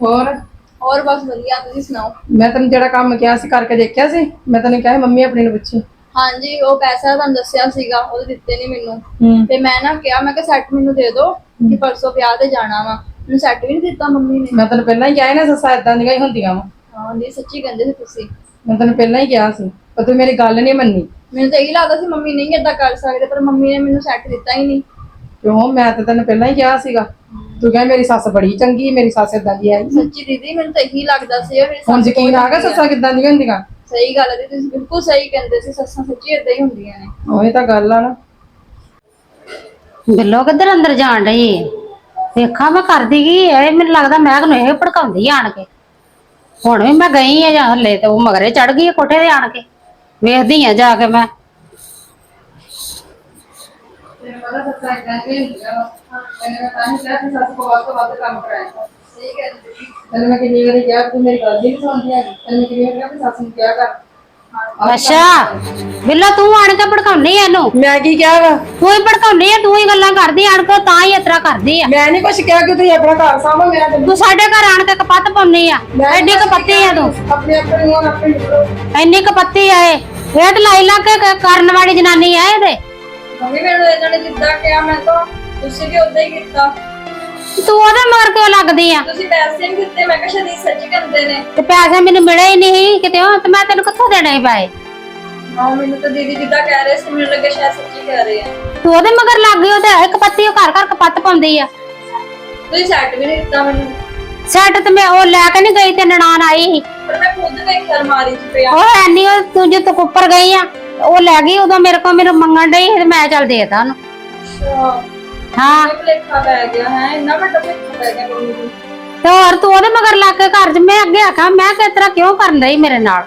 ਹੋਰ?
ਹੋਰ ਬਸ ਵਧੀਆ ਤੁਸੀਂ ਸੁਣਾਓ?
ਮੈਂ ਤੈਨੂੰ ਜਿਹੜਾ ਕੰਮ ਕਿਹਾ ਸੀ ਕਰਕੇ ਦੇਖਿਆ ਸੀ? ਮੈਂ ਤੈਨੂੰ ਕਿਹਾ ਸੀ ਮੰਮੀ ਆਪਣੀ ਨੂੰ ਪੁੱਛੀ।
ਹਾਂਜੀ ਉਹ ਪੈਸਾ ਤੁਹਾਨੂੰ ਦੱਸਿਆ ਸੀਗਾ ਉਹ ਦਿੱਤੇ ਨਹੀਂ ਮੈਨੂੰ।
ਹੂੰ।
ਤੇ ਮੈਂ ਨਾ ਕਿਹਾ ਮੈਂ ਕਿ ਸੈੱਟ ਮੈਨੂੰ ਦੇ ਦਿਓ ਕਿ ਪਰਸੋਂ ਵਿਆਹ ਤੇ ਜਾਣਾ ਵਾ। ਮੈਨੂੰ ਸੈੱਟ ਵੀ ਨਹੀਂ ਦਿੱਤਾ ਮੰਮੀ ਨੇ।
ਮੈਂ ਤੈਨੂੰ ਪਹਿਲਾਂ ਹੀ ਕਿਹਾ ਸੀ ਨਾ ਸੱਸਾਂ ਇਦਾਂ ਦੀਆਂ ਹੀ ਹੁੰਦੀਆਂ ਵਾ।
ਹਾਂ ਜੀ ਸੱਚੀ ਕਹਿੰਦੇ ਸੀ ਤੁਸੀਂ।
ਮੈਂ ਤੈਨੂੰ ਪਹਿਲਾਂ ਹੀ ਕਿਹਾ ਸੀ ਪਰ ਤੂੰ ਮੇਰੀ ਗੱਲ ਨਹੀਂ ਮੰਨੀ।
ਮੈਨੂੰ ਤਾਂ ਇਹੀ ਲੱਗਦਾ ਸੀ ਮੰਮੀ ਨਹੀਂ ਏਦਾਂ ਕਰ ਸਕਦੇ ਪਰ ਮੰਮੀ ਨੇ ਮੈਨੂੰ ਸੈੱਟ ਦਿੱਤਾ ਹੀ ਨਹੀਂ।
ਕਿਉਂ? ਮੈਂ ਤਾਂ ਤੈਨੂੰ ਪਹਿਲਾਂ ਹੀ ਕਿਹਾ ਸੀਗਾ। ਤੂੰ ਕਹਿੰਦਾ ਮੇਰੀ ਸੱਸ ਬੜੀ ਚੰਗੀ ਮੇਰੀ ਸੱਸ ਇਦਾਂ ਦੀ ਹੈ
ਸੱਚੀ ਦੀਦੀ ਮੈਨੂੰ ਤਾਂ ਇਹੀ ਲੱਗਦਾ ਸੀ ਮੇਰੀ
ਹੁਣ
ਸੱਸ
ਯਕੀਨ ਆ ਗਿਆ ਸੱਸਾਂ ਕਿੱਦਾਂ ਦੀਆਂ ਹੁੰਦੀਆਂ?
ਸਹੀ ਗੱਲ ਹੈ ਦੀਦੀ, ਤੁਸੀਂ ਬਿਲਕੁਲ ਸਹੀ ਕਹਿੰਦੇ ਸੀ ਸੱਸਾਂ ਸੱਚੀ ਏਦਾਂ ਹੀ ਹੁੰਦੀਆਂ ਨੇ।
ਉਹੀ ਤਾਂ ਗੱਲ ਆ ਨਾ।
ਬਿੱਲੋ ਕਿੱਧਰ ਅੰਦਰ ਜਾਣ ਰਹੀ ਹੈ ਦੇਖਾਂ ਮੈਂ ਕਰਦੀ ਕੀ ਇਹ ਮੈਨੂੰ ਲੱਗਦਾ ਮੈਂ ਨੂੰ ਇਹ ਭੜਕਾਉਂਦੀ ਆਣ ਕੇ। ਹੁਣ ਵੀ ਮੈਂ ਗਈ ਆ ਜਾਂ ਹੱਲੇ ਤੇ ਉਹ ਮਗਰੇ ਚੜ ਗਈ ਆ ਕੋਠੇ ਤੇ ਆਣ ਕੇ। ਵੇਖਦੀ ਆ ਜਾ ਕੇ ਮੈਂ।
ਤੈਨੂੰ ਪਤਾ ਸੱਸਾਂ ਇਦਾਂ ਦੀਆਂ ਹੁੰਦੀਆਂ ਤਾਂ ਹੀ ਕਿਹਾ ਕਿ ਸੱਸ ਕੋ ਵੱਧ ਤੋਂ ਵੱਧ ਕੰਮ ਕਰਾਇਆ।
ਸਹੀ ਕਹਿੰਦੇ ਸੀ
ਤੈਨੂੰ ਮੈਂ ਕਿੰਨੀ ਵਾਰੀ ਕਿਹਾ ਤੂੰ ਮੇਰੀ ਗੱਲ ਨਹੀਂ ਸੁਣਦੀ ਹੈਗੀ। ਤੈਨੂੰ ਮੈਂ ਕਿੰਨੀ ਵਾਰੀ ਕਿਹਾ ਕਿ ਸੱਸ ਨੂੰ ਕਿਹਾ ਕਰ।
ਅੱਛਾ। ਬਿੱਲੋ ਤੂੰ ਆਣ ਕੇ ਭੜਕਾਉਣੀ ਆ ਇਹਨੂੰ?
ਮੈਂ ਕੀ ਕਿਹਾ ਵਾ?
ਤੂੰ ਹੀ ਭੜਕਾਉਣੀ ਆ ਤੂੰ ਹੀ ਗੱਲਾਂ ਕਰਦੀ ਆਣ ਕੇ ਤਾਂ ਹੀ ਇਤਰਾ ਕਰਦੀ ਆ।
ਮੈਂ ਨਹੀਂ ਕੁਛ ਕਿਹਾ ਕਿ ਤੁਸੀਂ ਆਪਣਾ ਘਰ ਸਾਂਭੋ ਮੇਰਾ ਤੇ।
ਤੂੰ ਸਾਡੇ ਘਰ ਆਣ ਕੇ ਕਪੱਤ ਪਾਉਣੀ ਆ। ਐਡੀ ਕਪੱਤੀ ਆ ਤੂੰ।
ਆਪਣੇ ਆਪਣੇ ਨੂੰ ਆਪਣੇ
ਐਨੀ ਕਪੱਤੀ ਆ ਇਹ। ਹੇਠ ਲਾਈ ਲਾ ਕੇ ਕ- ਕਰਨ ਵਾਲੀ ਜਨਾਨੀ ਆ ਇਹਦੇ।
ਮੰਮੀ ਮੈਨੂੰ ਇਹਨਾਂ ਨੇ ਜਿੱਦਾਂ ਕਿਹਾ ਮੈਂ ਤਾਂ ਤੁਸੀਂ ਵੀ ਉਦਾਂ ਹੀ ਕੀਤਾ।
ਤੂੰ ਉਹਦੇ ਮਗਰ ਕਿਉਂ ਲੱਗਦੀ ਆ?
ਤੁਸੀਂ ਪੈਸੇ ਨਹੀਂ ਦਿੱਤੇ ਮੈਂ ਕਿਹਾ ਇਹ ਸੱਚ ਕਹਿੰਦੇ ਨੇ।
ਤੇ ਪੈਸੇ ਮੈਨੂੰ ਮਿਲੇ ਹੀ ਨਹੀਂ ਕਿਤੇ ਉਹ ਤੇ ਮੈਂ ਤੈਨੂੰ ਕਿੱਥੋਂ ਦੇਣੇ ਸੀ ਪੈਸੇ?
ਹਾਂ ਮੈਨੂੰ ਤਾਂ ਦੀਦੀ ਜਿੱਦਾਂ ਕਹਿ ਰਹੇ ਸੀ ਮੈਨੂੰ ਲੱਗਾ ਸ਼ਾਇਦ ਸੱਚੀ ਕਹਿ ਰਹੇ ਆ।
ਤੂੰ ਉਹਦੇ ਮਗਰ ਲੱਗ ਗਈ ਉਹ ਤੇ ਇੱਕ ਪੱਤੀ ਉਹ ਘਰ ਘਰ ਕਪੱਤ ਪਾਉਂਦੀ ਆ।
ਤੁਸੀਂ ਸੈੱਟ ਵੀ ਨਹੀਂ ਦਿੱਤਾ ਮੈਨੂੰ।
ਸੈੱਟ ਤੇ ਮੈਂ ਉਹ ਲੈ ਕੇ ਨਹੀਂ ਗਈ ਤੇ ਨਨਾਣ ਆਈ ਸੀ।
ਪਰ ਮੈਂ ਖੁਦ ਵੇਖਿਆ ਅਲਮਾਰੀ 'ਚ ਪਿਆ।
ਉਹ ਐਨੀ ਉਹ ਤੂੰ ਜੇ ਤੂੰ ਉੱਪਰ ਗਈ ਆ ਉਹ ਲੈ ਗਈ ਉਦੋਂ ਮੇਰੇ ਕੋਲ ਮੈਨੂੰ ਮੰਗਣ ਡਈ ਸੀ ਤੇ ਮੈਂ ਚੱਲ ਦੇਤਾ ਉਹਨੂੰ।
ਅੱਛਾ।
ਹਾਂ।
ਇਹ ਭੁਲੇਖਾ ਪੈ ਗਿਆ ਹੈ? ਇੰਨਾ ਵੱਡਾ ਭੁਲੇਖਾ ਪੈ ਗਿਆ ਮੰਮੀ ਨੂੰ।
ਤੇ ਹੋਰ ਤੂੰ ਉਹਦੇ ਮਗਰ ਲੱਗ ਕੇ ਘਰ 'ਚ ਮੈਂ ਅੱਗੇ ਆਖਾਂ ਮੈਂ ਕਿ ਤਰ੍ਹਾਂ ਕਿਉਂ ਕਰਨ ਡਈ ਮੇਰੇ ਨਾਲ?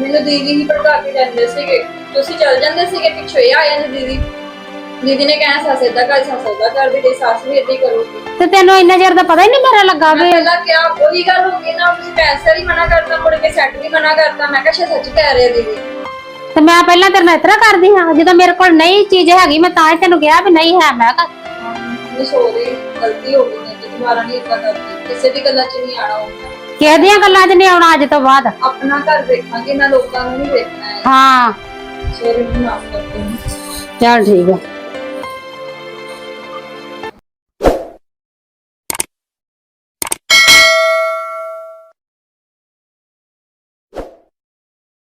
ਮੈਨੂੰ ਦੀਦੀ ਹੀ ਭੜਕਾ ਕੇ ਜਾਂਦੇ ਸੀਗੇ। ਤੁਸੀਂ ਚੱਲ ਜਾਂਦੇ ਸੀਗੇ ਪਿੱਛੇ ਹੀ ਆ ਜਾਂਦੇ ਦੀਦੀ। ਦੀਦੀ ਨੇ ਕਹਿਣਾ ਸੱਸ ਏਦਾਂ ਕਰ ਸੱਸ ਏਦਾਂ ਕਰ ਵੀ ਤੇ ਸੱਸ ਵੀ ਏਦਾਂ ਹੀ ਕਰੂਗੀ।
ਤੇ ਤੈਨੂੰ ਇੰਨਾ ਚਿਰ ਦਾ ਪਤਾ ਹੀ ਨਹੀਂ ਮੇਰਾ ਲੱਗਾ
ਮੈਂ
ਵੀ
ਪਹਿਲਾਂ ਕਿਹਾ ਉਹੀ ਗੱਲ ਹੋ ਗਈ ਨਾ ਤੁਸੀਂ ਪੈਸੇ ਵੀ ਮਨਾ ਕਰਤਾ ਮੁੜ ਕੇ ਸੈੱਟ ਵੀ ਮਨਾ ਕਰਤਾ। ਮੈਂ ਕਿਹਾ ਸ਼ਾਇਦ ਸੱਚ ਕਹਿ ਰਹੇ ਆ ਦੀਦੀ।
ਤੇ ਮੈਂ ਪਹਿਲਾਂ ਤੇਰੇ ਨਾਲ ਇਤਰਾ ਕਰਦੀ ਹਾਂ ਜਦੋਂ ਮੇਰੇ ਕੋਲ ਨਹੀਂ ਚੀਜ਼ ਹੈਗੀ ਮੈਂ ਤਾਂ ਹੀ ਤੈਨੂੰ ਕਿਹਾ ਵੀ ਨਹੀਂ ਹੈ ਮੈਂ ਕਿਹਾ
ਮੈਂ ਸੋਰੀ ਗਲਤੀ ਹੋ ਗਈ ਤੇ ਦੁਬਾਰਾ ਨਹੀਂ ਏਦਾਂ ਕਰਦੀ। ਕਿਸੇ ਦੀ ਗੱਲਾਂ 'ਚ ਨਹੀਂ ਆਣਾ ਹੁੰਦਾ
ਕਿਸੇ ਦੀਆਂ ਗੱਲਾਂ 'ਚ ਨਹੀਂ ਆਉਣਾ ਅੱਜ ਤੋਂ ਬਾਅਦ?
ਆਪਣਾ ਘਰ ਵੇਖਾਂਗੇ ਨਾ ਲੋਕਾਂ ਨੂੰ ਨਹੀਂ ਵੇਖਣਾ ਹੈ।
ਹਾਂ।
ਸੋਰੀ ਨੂੰ ਮਾਫ ਕਰ ਦਿਓ
ਚੱਲ ਠੀਕ ਹੈ